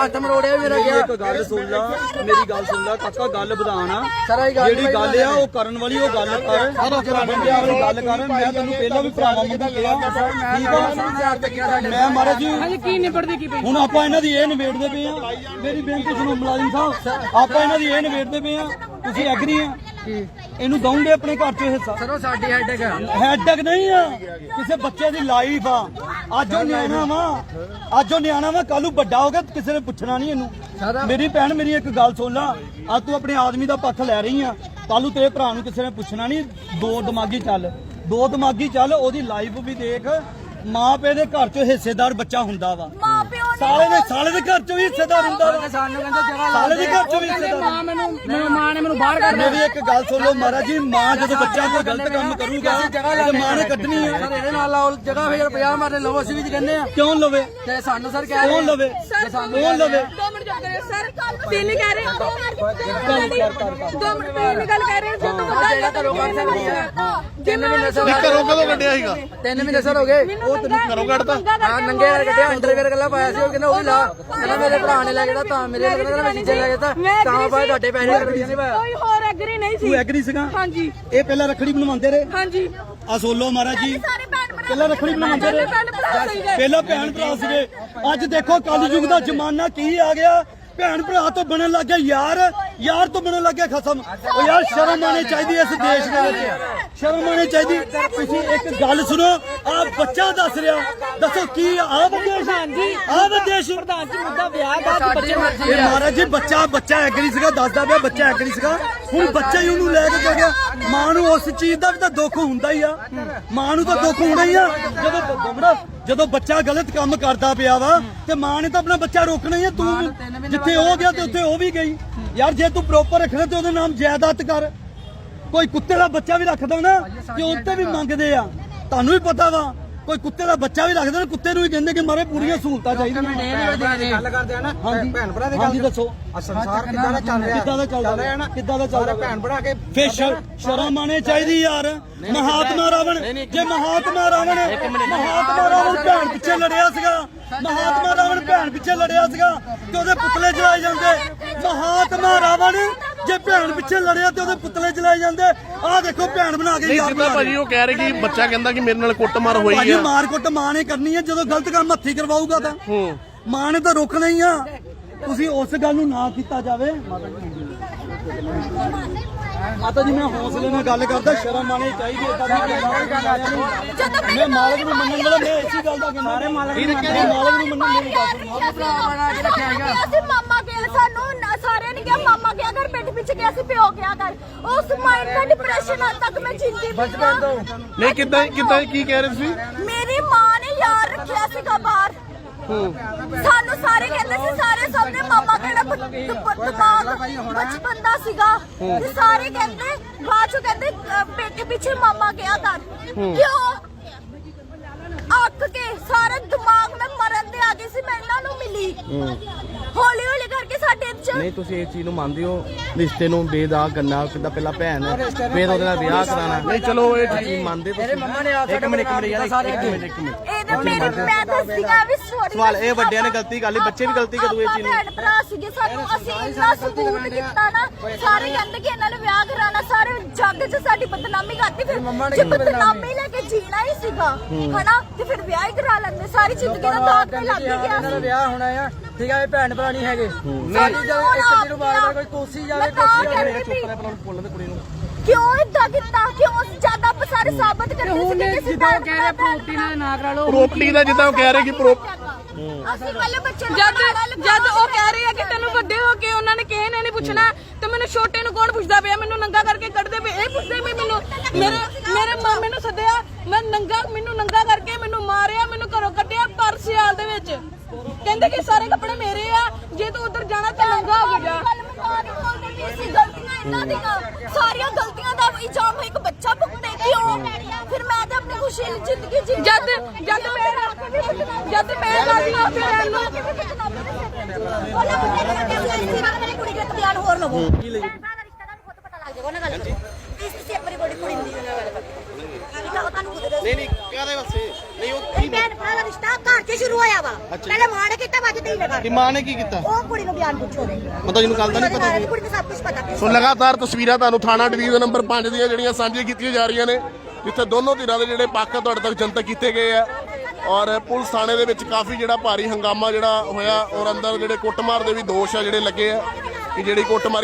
ਹੱਥ ਮਰੋੜਿਆ ਮੇਰਾ ਗਿਆ ਇੱਕ ਗੱਲ ਸੁਣ ਲਾ ਮੇਰੀ ਗੱਲ ਸੁਣ ਲਾ ਕਾਕਾ ਗੱਲ ਵਧਾਣ ਆ। ਸਾਰਾ ਹੀ ਗੱਲ ਜਿਹੜੀ ਗੱਲ ਆ ਉਹ ਕਰਨ ਵਾਲੀ ਉਹ ਗੱਲ ਕਰ। ਬੰਦਿਆਂ ਵਾਲੀ ਗੱਲ ਕਰ। ਮੈਂ ਤੈਨੂੰ ਪਹਿਲਾਂ ਵੀ ਭਰਾਵਾਂ ਵਾਂਗੂ ਕਿਹਾ। ਆ? ਮੈਂ ਮਹਾਰਾਜ ਜੀ ਕੀ ਨਿਬੜਦੀ ਕੀ ਪਈ? ਹੁਣ ਆਪਾਂ ਇਹਨਾਂ ਦੀ ਇਹ ਨਿਬੇੜਦੇ ਪਏ ਆ। ਮੇਰੀ ਬੇਨਤੀ ਸੁਣੋ ਮੁਲਾਜ਼ਮ ਸਾਹਿਬ ਆਪਾਂ ਇਹਨਾਂ ਦੀ ਇਹ ਨਿਬੇੜਦੇ ਪਏ ਆ। ਤੁਸੀਂ ਐਗਰੀ ਆ। ਇਹਨੂੰ ਦਊਂਗੇ ਆਪਣੇ ਘਰ 'ਚ ਹਿੱਸਾ। ਸਰੋ ਸਾਡੀ ਹੈਡਕ ਆ। ਹੈਡਕ ਨਹੀਂ ਆ। ਕਿਸੇ ਬੱਚੇ ਦੀ ਲਾਈਫ ਆ। ਅੱਜ ਉਹ ਨਿਆਣਾ ਵਾ। ਅੱਜ ਉਹ ਨਿਆਣਾ ਵਾ। ਕੱਲ ਨੂੰ ਵੱਡਾ ਹੋ ਗਿਆ ਕਿਸੇ ਨੇ ਪੁੱਛਣਾ ਨਹੀਂ ਇਹਨੂੰ। ਮੇਰੀ ਭੈਣ ਮੇਰੀ ਇੱਕ ਗੱਲ ਸੁਣ ਲਾ। ਅੱਜ ਤੂੰ ਆਪਣੇ ਆਦਮੀ ਦਾ ਪੱਖ ਲੈ ਰਹੀ ਆ। ਕੱਲ ਨੂੰ ਤੇਰੇ ਭਰਾ ਨੂੰ ਕਿਸੇ ਨੇ ਪੁੱਛਣਾ ਨਹੀਂ। ਦੋ ਦਿਮਾਗੀ ਚੱਲ। ਦੋ ਦਿਮਾਗੀ ਚੱਲ ਉਹਦੀ ਲਾਈਫ ਵੀ ਦੇਖ। ਮਾਂ ਪਿਓ ਦੇ ਘਰ 'ਚ ਹਿੱਸੇਦਾਰ ਬੱਚਾ ਹੁੰਦਾ ਵਾ। ਮਾਂ ਸਾਲੇ ਦੇ ਸਾਲੇ ਦੇ ਘਰ 'ਚ ਵੀ ਹਿੱਸੇਦਾਰ ਹੁੰਦਾ ਵਾ। ਸਾਨੂੰ ਕਹਿੰਦਾ ਜਗ੍ਹਾ ਲਾ ਸਾਲੇ ਦੇ ਘਰ 'ਚ ਵੀ। ਹਿੱਸੇਦਾਰ ਮਾਂ ਮੈਨੂੰ ਮੈਨੂੰ ਮਾਂ ਨੇ ਮੈਨੂੰ ਬਾਹਰ ਕੱਢ ਮੇਰੀ ਇੱਕ ਗੱਲ ਸੁਣ ਲਓ ਮਹਾਰਾਜ ਜੀ ਮਾਂ ਜਦੋਂ ਬੱਚਾ ਕੋਈ ਗਲਤ ਕੰਮ ਕਰੂਗਾ ਤੇ ਮਾਂ ਨੇ ਕੱਢਣੀ ਆ। ਸਰ ਇਹਦੇ ਨਾਲ ਲਾਓ ਜਗ੍ਹਾ ਫਿਰ 50 ਮਾਰਨੇ ਲਵੋ ਅਸੀਂ ਵੀ ਕਹਿੰਦੇ ਆ। ਕਿਉਂ ਲਵੇ? ਤੇ ਸਾਨੂੰ ਸਰ ਕਹਿ ਕੌਣ ਲਵੇ? ਕੌਣ ਲਵੇ? ਦੋ ਮਿੰਟ ਚੁੱਪ ਕਰਿਓ ਸਰ। ਤਿੰਨ ਹੀ ਕਹਿ ਰਹੇ ਕਰ, ਕਰ, ਕਰ। ਦੋ ਮਿੰਟ ਤਿੰਨ ਗੱਲ ਕਹਿ ਰਹੇ ਜੇ ਤੂੰ ਆ। ਤਿੰਨ ਮਹੀਨੇ ਸਰ ਇਹ ਘਰੋਂ ਕਦੋਂ ਕੱਢਿਆ ਸੀਗਾ ਤਿੰਨ ਮਹੀਨੇ ਸਰ ਹੋ ਗਏ। ਉਹ ਤੈਨੂੰ ਘਰੋਂ ਕੱਢਤਾ। ਹਾਂ ਨੰਗੇ ਨਾਲ ਕੱਢਿਆ ਅੰਡਰਵੇਅਰ ਗੱਲਾਂ ਪਾਇਆ ਸੀ। ਕਹਿੰਦਾ ਉਹ ਵੀ ਲਾ ਕਹਿੰਦਾ ਮੇਰੇ ਭਰਾ ਨੇ ਲੈ ਗਿਆ ਤਾਂ ਮੇਰੇ ਲੱਗਦਾ ਮੈਂ ਚੀਜ਼ਾਂ ਲੈ ਗਿਆ ਤਾਂ ਬਾਅਦ ਤੁਹਾਡੇ ਪੈਸੇ ਕੱਢੀਆਂ ਨਹੀਂ ਪਾਇਆ ਕੋਈ ਹੋਰ ਐਗਰੀ ਨਹੀਂ ਸੀ। ਤੂੰ ਐਗਰੀ ਸੀਗਾ? ਹਾਂਜੀ। ਇਹ ਪਹਿਲਾਂ ਰੱਖੜੀ ਬਣਵਾਉਂਦੇ ਰਹੇ? ਹਾਂਜੀ। ਆ ਸੋਲੋ ਮਹਾਰਾਜ ਜੀ। ਪਹਿਲਾਂ ਰੱਖੜੀ ਬਣਵਾਉਂਦੇ ਰਹੇ। ਪਹਿਲਾਂ ਭੈਣ ਭਰਾ ਸੀਗੇ। ਅੱਜ ਦੇਖੋ ਕਲਯੁਗ ਦਾ ਜ਼ਮਾਨਾ ਕੀ ਆ ਗਿਆ? ਭੈਣ ਭਰਾ ਤੋਂ ਬਣਨ ਲੱਗ ਗਿਆ ਯਾਰ ਯਾਰ ਤੋਂ ਬਣਨ ਲੱਗ ਗਿਆ ਖਸਮ। ਉਹ ਯਾਰ ਸ਼ਰਮ ਆਣੀ ਚਾਹੀਦੀ ਇਸ ਦੇਸ਼ ਦੇ ਵਿੱਚ। ਸ਼ਰਮ ਆਣੀ ਚਾਹੀਦੀ। ਤੁਸੀਂ ਇੱਕ ਗੱਲ ਸੁਣੋ ਆ ਬੱਚਾ ਦੱਸ ਰਿਹਾ। ਦੱਸੋ ਕੀ ਆ ਬੰਦੇਸ਼ ਹਾਂਜੀ ਆ ਬੰਦੇਸ਼ ਪ੍ਰਧਾਨ ਜੀ। ਮੁੱਦਾ ਵਿਆਹ ਦਾ ਸਾਡੀ ਮਰਜ਼ੀ ਇਹ ਆ। ਮਹਾਰਾਜ ਜੀ ਬੱਚਾ ਬੱਚਾ ਐਗਰੀ ਸੀਗਾ ਦੱਸਦਾ ਪਿਆ ਬੱਚਾ ਐਗਰੀ ਸੀਗਾ। ਹੁਣ ਬੱਚਾ ਹੀ ਉਹਨੂੰ ਲੈ ਕੇ ਚਲ ਗਿਆ। ਮਾਂ ਨੂੰ ਉਸ ਚੀਜ਼ ਦਾ ਵੀ ਤਾਂ ਦੁੱਖ ਹੁੰਦਾ ਹੀ ਆ। ਮਾਂ ਨੂੰ ਤਾਂ ਦੁੱਖ ਹੁੰਦਾ ਹੀ ਆ। ਜਦੋਂ ਗਮੜਾ ਜਦੋਂ ਬੱਚਾ ਗਲਤ ਕੰਮ ਕਰਦਾ ਪਿਆ ਵਾ ਤੇ ਮਾਂ ਨੇ ਤਾਂ ਆਪਣਾ ਬੱਚਾ ਰੋਕਣਾ ਹੀ ਆ। ਤੂੰ ਜਿੱਥੇ ਉਹ ਗਿਆ ਤੇ ਉੱਥੇ ਉਹ ਵੀ ਗਈ। ਯਾਰ ਜੇ ਤੂੰ ਪ੍ਰੋਪਰ ਰੱਖਣਾ ਤੇ ਉਹਦਾ ਨਾਮ ਜਾਇਦਾਦ ਕਰ। ਕੋਈ ਕੁੱਤੇ ਦਾ ਬੱਚਾ ਵੀ ਰੱਖਦਾ ਨਾ ਤੇ ਉੱਤੇ ਵੀ ਮੰਗਦੇ ਆ। ਤੁਹਾਨੂੰ ਵੀ ਪਤਾ ਵਾ ਕੋਈ ਕੁੱਤੇ ਦਾ ਬੱਚਾ ਵੀ ਰੱਖਦੇ ਨੇ ਕੁੱਤੇ ਨੂੰ ਵੀ ਕਹਿੰਦੇ ਕਿ ਮਾਰੇ ਪੂਰੀਆਂ ਸਹੂਲਤਾਂ ਚਾਹੀਦੀਆਂ। ਗੱਲ ਕਰਦੇ ਆ ਨਾ ਭੈਣ ਭਰਾ ਦੇ ਹਾਂਜੀ ਦੱਸੋ। ਸੰਸਾਰ ਕਿੱਦਾਂ ਦਾ ਚੱਲ ਰਿਹਾ? ਕਿੱਦਾਂ ਦਾ ਚੱਲ ਰਿਹਾ? ਨਾ? ਕਿੱਦਾਂ ਦਾ ਚੱਲ ਰਿਹਾ? ਭੈਣ ਭਰਾ ਕੇ ਫੇ ਸ਼ਰਮ ਆਣੇ ਚਾਹੀਦੀ ਯਾਰ। ਮਹਾਤਮਾ ਰਾਵਣ ਜੇ ਮਹਾਤਮਾ ਰਾਵਣ ਮਹਾਤਮਾ ਰਾਵਣ ਭੈਣ ਪਿੱਛੇ ਲੜਿਆ ਸੀਗਾ। ਮਹਾਤਮਾ ਰਾਵਣ ਭੈਣ ਪਿੱਛੇ ਲੜਿਆ ਸੀਗਾ ਤੇ ਉਹਦੇ ਪੁਤਲੇ ਜਲਾਏ ਜਾਂਦੇ। ਮਹਾਤਮਾ ਰਾਵਣ ਜੇ ਭੈਣ ਪਿੱਛੇ ਲੜਿਆ ਤੇ ਉਹਦੇ ਪੁਤਲੇ ਜਲਾਏ ਜਾਂਦੇ। ਆਹ ਦੇਖੋ ਭੈਣ ਬਣਾ ਕੇ ਨਹੀਂ ਯਾਰ ਜਿੱਦਾਂ ਬਣਾ ਭਾਜੀ ਉਹ ਕਹਿ ਰਹੇ ਕਿ ਬੱਚਾ ਕਹਿੰਦਾ ਕਿ ਮੇਰੇ ਨਾਲ ਕੁੱਟਮਾਰ ਹੋਈ ਭਾਜੀ ਆ। ਮਾਰ ਕੁੱਟ ਮਾਂ ਨੇ ਕਰਨੀ ਹੈ ਜਦੋਂ ਗਲਤ ਕੰਮ ਹੱਥੀ ਕਰਵਾਊਗਾ ਤਾਂ। ਹੂੰ। ਮਾਂ ਨੇ ਤਾਂ ਰੋਕਣਾ ਹੀ ਆ। ਤੁਸੀਂ ਉਸ ਗੱਲ ਨੂੰ ਨਾ ਕੀਤਾ ਜਾਵੇ। ਮਾਤਾ ਜੀ ਮੈਂ ਹੌਸਲੇ ਨਾਲ ਗੱਲ ਕਰਦਾ ਸ਼ਰਮ ਆਣੀ ਚਾਹੀਦੀ ਹੈ ਤਾਂ ਮੈਂ ਮਾਲਕ ਨੂੰ ਮੰਨਣ ਵਾਲਾ ਮੈਂ ਇਸੇ ਗੱਲ ਦਾ ਕਹਿੰਦਾ ਸਾਰੇ ਮਾਲਕ ਨੂੰ ਮਾਲਕ ਨੂੰ ਮੰਨਣ ਮੇਰੀ ਗੱਲ ਸੁਣੋ ਅਸੀਂ ਮਾਮਾ ਗਿਆ ਸਾਨੂੰ ਨਾ- ਸਾਰਿਆਂ ਨੇ ਕਿਹਾ ਮਾਮਾ ਕਰ ਪਿੱਠ ਪਿੱਛੇ ਗਿਆ ਸੀ ਪਿਓ ਗਿਆ ਕਰ। ਉਸ ਮਾਈਂਡ ਦਾ ਡਿਪਰੈਸ਼ਨ ਅੱਜ ਤੱਕ ਮੈਂ ਜਿੰਦੀ ਬਚਪਨ ਤੋਂ ਨਹੀਂ ਕਿੱਦਾਂ ਕਿੱਦਾਂ ਕੀ ਕਹਿ ਰਹੇ ਤੁਸੀਂ? ਮੇਰੀ ਮਾਂ ਨੇ ਯਾਰ ਰੱਖਿਆ ਸੀਗਾ ਬਾਹਰ। ਸਾਨੂੰ ਸਾਰੇ ਕਹਿੰਦੇ ਸੀ ਸਾਰੇ ਸਭ ਨੇ ਮਾਮਾ ਕਿਹੜਾ ਦਿਮਾਗ ਬਚਪਨ ਦਾ ਸੀਗਾ ਤੇ ਸਾਰੇ ਕਹਿੰਦੇ ਬਾਅਦ ਚ ਕਹਿੰਦੇ ਪਿੱਠ ਪਿੱਛੇ ਮਾਮਾ ਗਿਆ ਕਰ। ਕਿਉਂ? ਅੱਕ ਕੇ ਸਾਰਾ ਦਿਮਾਗ ਮੈਂ ਮਰਨ ਤੇ ਆ ਸੀ ਮੈਂ ਇਹਨਾਂ ਨੂੰ ਮਿਲੀ। ਹੌਲੀ ਹੌਲੀ ਕਰਕੇ ਸਾਡੇ ਚ ਨਹੀਂ ਤੁਸੀਂ ਇਸ ਚੀਜ਼ ਨੂੰ ਮੰਨਦੇ ਹੋ। ਰਿਸ਼ਤੇ ਨੂੰ ਬੇਦਾਗ ਕਰਨਾ ਕਿੱਦਾਂ ਪਹਿਲਾਂ ਭੈਣ ਹੈ ਫਿਰ ਉਹਦੇ ਨਾਲ ਵਿਆਹ ਕਰਾਣਾ ਨਹੀਂ ਚਲੋ ਇਹ ਚੀਜ਼ ਮੰਨਦੇ ਮੇਰੇ ਤੁਸੀਂ? ਮੰਮਾ ਨੇ ਆ ਇੱਕ ਮਿੰਟ ਇੱਕ ਮਿੰਟ ਯਾਰ ਇੱਕ ਮਿੰਟ ਇੱਕ ਮਿੰਟ। ਤੇ ਮੇਰੀ ਮੈਂ ਦੱਸਦੀਆਂ ਵੀ ਸੋਰੀ ਸਵਾਲ ਇਹ ਵੱਡਿਆਂ ਨੇ ਗਲਤੀ ਕਰ ਲਈ, ਬੱਚੇ ਵੀ ਗਲਤੀ ਕਰੂ ਇਹ ਚੀਜ਼ ਨੂੰ। ਭੈਣ ਭਰਾ ਸੀਗੇ ਸਾਨੂੰ ਅਸੀਂ ਇੰਨਾ ਸਬੂਤ ਕੀਤਾ ਨਾ ਸਾਰੇ ਕਹਿੰਦੇ ਕਿ ਇਹਨਾਂ ਨੇ ਵਿਆਹ ਕਰਾਣਾ ਸਾਰੇ ਜੱਗ 'ਚ ਸਾਡੀ ਬਦਨਾਮੀ ਕਰਤੀ ਫਿਰ ਜੇ ਬਦਨਾਮੀ ਲੈ ਕੇ ਜੀਣਾ ਹੀ ਸੀਗਾ ਹਨਾ ਤੇ ਫਿਰ ਵਿਆਹ ਹੀ ਕਰਾ ਲੈਂਦੇ ਸਾਰੀ ਜ਼ਿੰਦਗੀ ਦਾ ਦਾਗ ਤੇ ਲੱਗ ਹੀ ਗਿਆ ਇਹਨਾਂ ਦਾ ਸੀ। ਵਿਆਹ ਹੋਣਾ ਆ ਠੀਕ ਆ ਇਹ ਭੈਣ ਭਰਾ ਨਹੀਂ ਹੈਗੇ। ਸਾਡੀ ਜਦੋਂ ਇੱਕ ਕੋਈ ਕੋਸੀ ਜਾਵੇ ਕਿਉਂ ਇਦਾਂ ਕੀਤਾ? ਕਿਉਂ ਜ਼ਿਆਦਾ ਆਪਾਂ ਸਾਰੇ ਸਾਬਤ ਕਰਦੇ ਸੀ ਕਿ ਕਿਸੇ ਜਿੱਦਾਂ ਕਹਿ ਰਹੇ ਪ੍ਰੋਪਰਟੀ ਨਾਲ ਨਾ ਕਰਾ ਲਓ ਪ੍ਰੋਪਰਟੀ ਦਾ ਜਿੱਦਾਂ ਉਹ ਕਹਿ ਰਹੇ ਕਿ ਪ੍ਰੋ ਅਸੀਂ ਪਹਿਲੇ ਬੱਚੇ ਨੂੰ ਜਦ ਜਦ ਉਹ ਕਹਿ ਰਹੇ ਆ ਕਿ ਤੈਨੂੰ ਵੱਡੇ ਹੋ ਕੇ ਉਹਨਾਂ ਨੇ ਕਿਸੇ ਨੇ ਨਹੀਂ ਪੁੱਛਣਾ ਤੇ ਮੈਨੂੰ ਛੋਟੇ ਨੂੰ ਕੌਣ ਪੁੱਛਦਾ ਪਿਆ? ਮੈਨੂੰ ਨੰਗਾ ਕਰਕੇ ਕੱਢਦੇ ਪਏ। ਇਹ ਪੁੱਛਦੇ ਪਏ ਮੈਨੂੰ ਮੇਰੇ ਮੇਰੇ ਮਾਮੇ ਨੂੰ ਸੱਦਿਆ ਮੈਂ ਨੰਗਾ ਮੈਨੂੰ ਨੰਗਾ ਕਰਕੇ ਮੈਨੂੰ ਮਾਰਿਆ ਮੈਨੂੰ ਘਰੋਂ ਕੱਢਿਆ ਪਰ ਸਿਆਲ ਦੇ ਵਿੱਚ। ਕਹਿੰਦੇ ਕਿ ਸਾਰੇ ਕੱਪੜੇ ਮੇਰੇ ਆ। ਜੇ ਤੂੰ ਉਧਰ ਜਾਣਾ ਤਾਂ ਨੰਗਾ ਹੋ ਕੇ ਜਾ ਸਾਰੀਆਂ ਗਲਤੀਆਂ ਦਾ ਇਲਜ਼ਾਮ ਇੱਕ ਬੱਚਾ ਭੁਗਤੇ ਕਿਉਂ? ਫਿਰ ਮੈਂ ਤਾਂ ਆਪਣੀ ਖੁਸ਼ੀ ਲਈ ਜ਼ਿੰਦਗੀ ਜੀ ਜਦ ਜਦ ਮੈਂ ਜਦ ਮੈਂ ਰਾਜੀ ਨਾ ਉੱਥੇ ਰਹਿਣ ਨੂੰ ਉਹਨਾਂ ਮੁੰਡੇ ਨੇ ਕੱਢਿਆ ਸੀ ਇਸ ਵਾਰ ਮੇਰੀ ਕੁੜੀ ਦਾ ਇੱਕ ਬਿਆਨ ਹੋਰ ਲਵੋ। ਕੀ ਲਈ? ਰਿਸ਼ਤਾ ਦਾ ਖੁਦ ਪਤਾ ਲੱਗ ਜਾਏਗਾ ਉਹਨਾਂ ਗੱਲ ਇਸ ਤੁਸੀਂ ਆਪਣੀ ਬੜੀ ਕੁੜੀ ਦੀ ਗੱਲ ਕਰ। ਤੁਹਾਨੂੰ ਖੁਦ ਨਹੀਂ ਨਹੀਂ ਕਾਹਦੇ ਵਾਸਤੇ? ਨਹੀਂ ਉਹ ਰਿਸ਼ਤਾ ਘਰ ਸ਼ੁਰੂ ਹੋਇਆ ਵਾ। ਪਹਿਲੇ ਮਾਂ ਨੇ ਕੀਤਾ ਬਾਅਦ ਕਿ ਕਰ ਮਾਂ ਨੇ ਕੀ ਕੀਤਾ? ਉਹ ਕੁੜੀ ਨੂੰ ਬਿਆਨ ਪੁੱਛੋ। ਦੇ ਮਤਲਬ ਜਿਹਨੂੰ ਕੱਲ ਦਾ ਨਹੀਂ ਪਤਾ ਸੀ। ਕੁੜੀ ਨੂੰ ਸਭ ਕੁਝ ਪਤਾ। ਸੋ ਲਗਾਤਾਰ ਤਸਵੀਰਾਂ ਤੁਹਾਨੂੰ ਥਾਣਾ ਡਿਵੀਜ਼ਨ ਨੰਬਰ 5 ਦੀਆਂ ਜਿਹੜੀਆਂ ਸਾਂਝੀਆਂ ਕੀਤੀਆਂ ਜਾ ਰਹੀਆਂ ਨੇ ਜਿੱਥੇ ਦੋਨੋਂ ਧਿਰਾਂ ਦੇ ਜਿਹੜੇ ਪੱਖ ਆ ਤੁਹਾਡੇ ਤੱਕ ਜਨਤਕ ਕੀਤੇ ਗਏ ਆ। ਔਰ ਪੁਲਿਸ ਥਾਣੇ ਦੇ ਵਿੱਚ ਕਾਫੀ ਜਿਹੜਾ ਭਾਰੀ ਹੰਗਾਮਾ ਜਿਹੜਾ ਹੋਇਆ ਔਰ ਅੰਦਰ ਜਿਹੜੇ ਕੁੱਟਮਾਰ ਦੇ ਵੀ ਦੋਸ਼ ਆ ਜਿਹੜੇ ਲੱਗੇ ਆ ਕਿ ਜਿਹੜੀ ਕੁੱਟਮਾਰ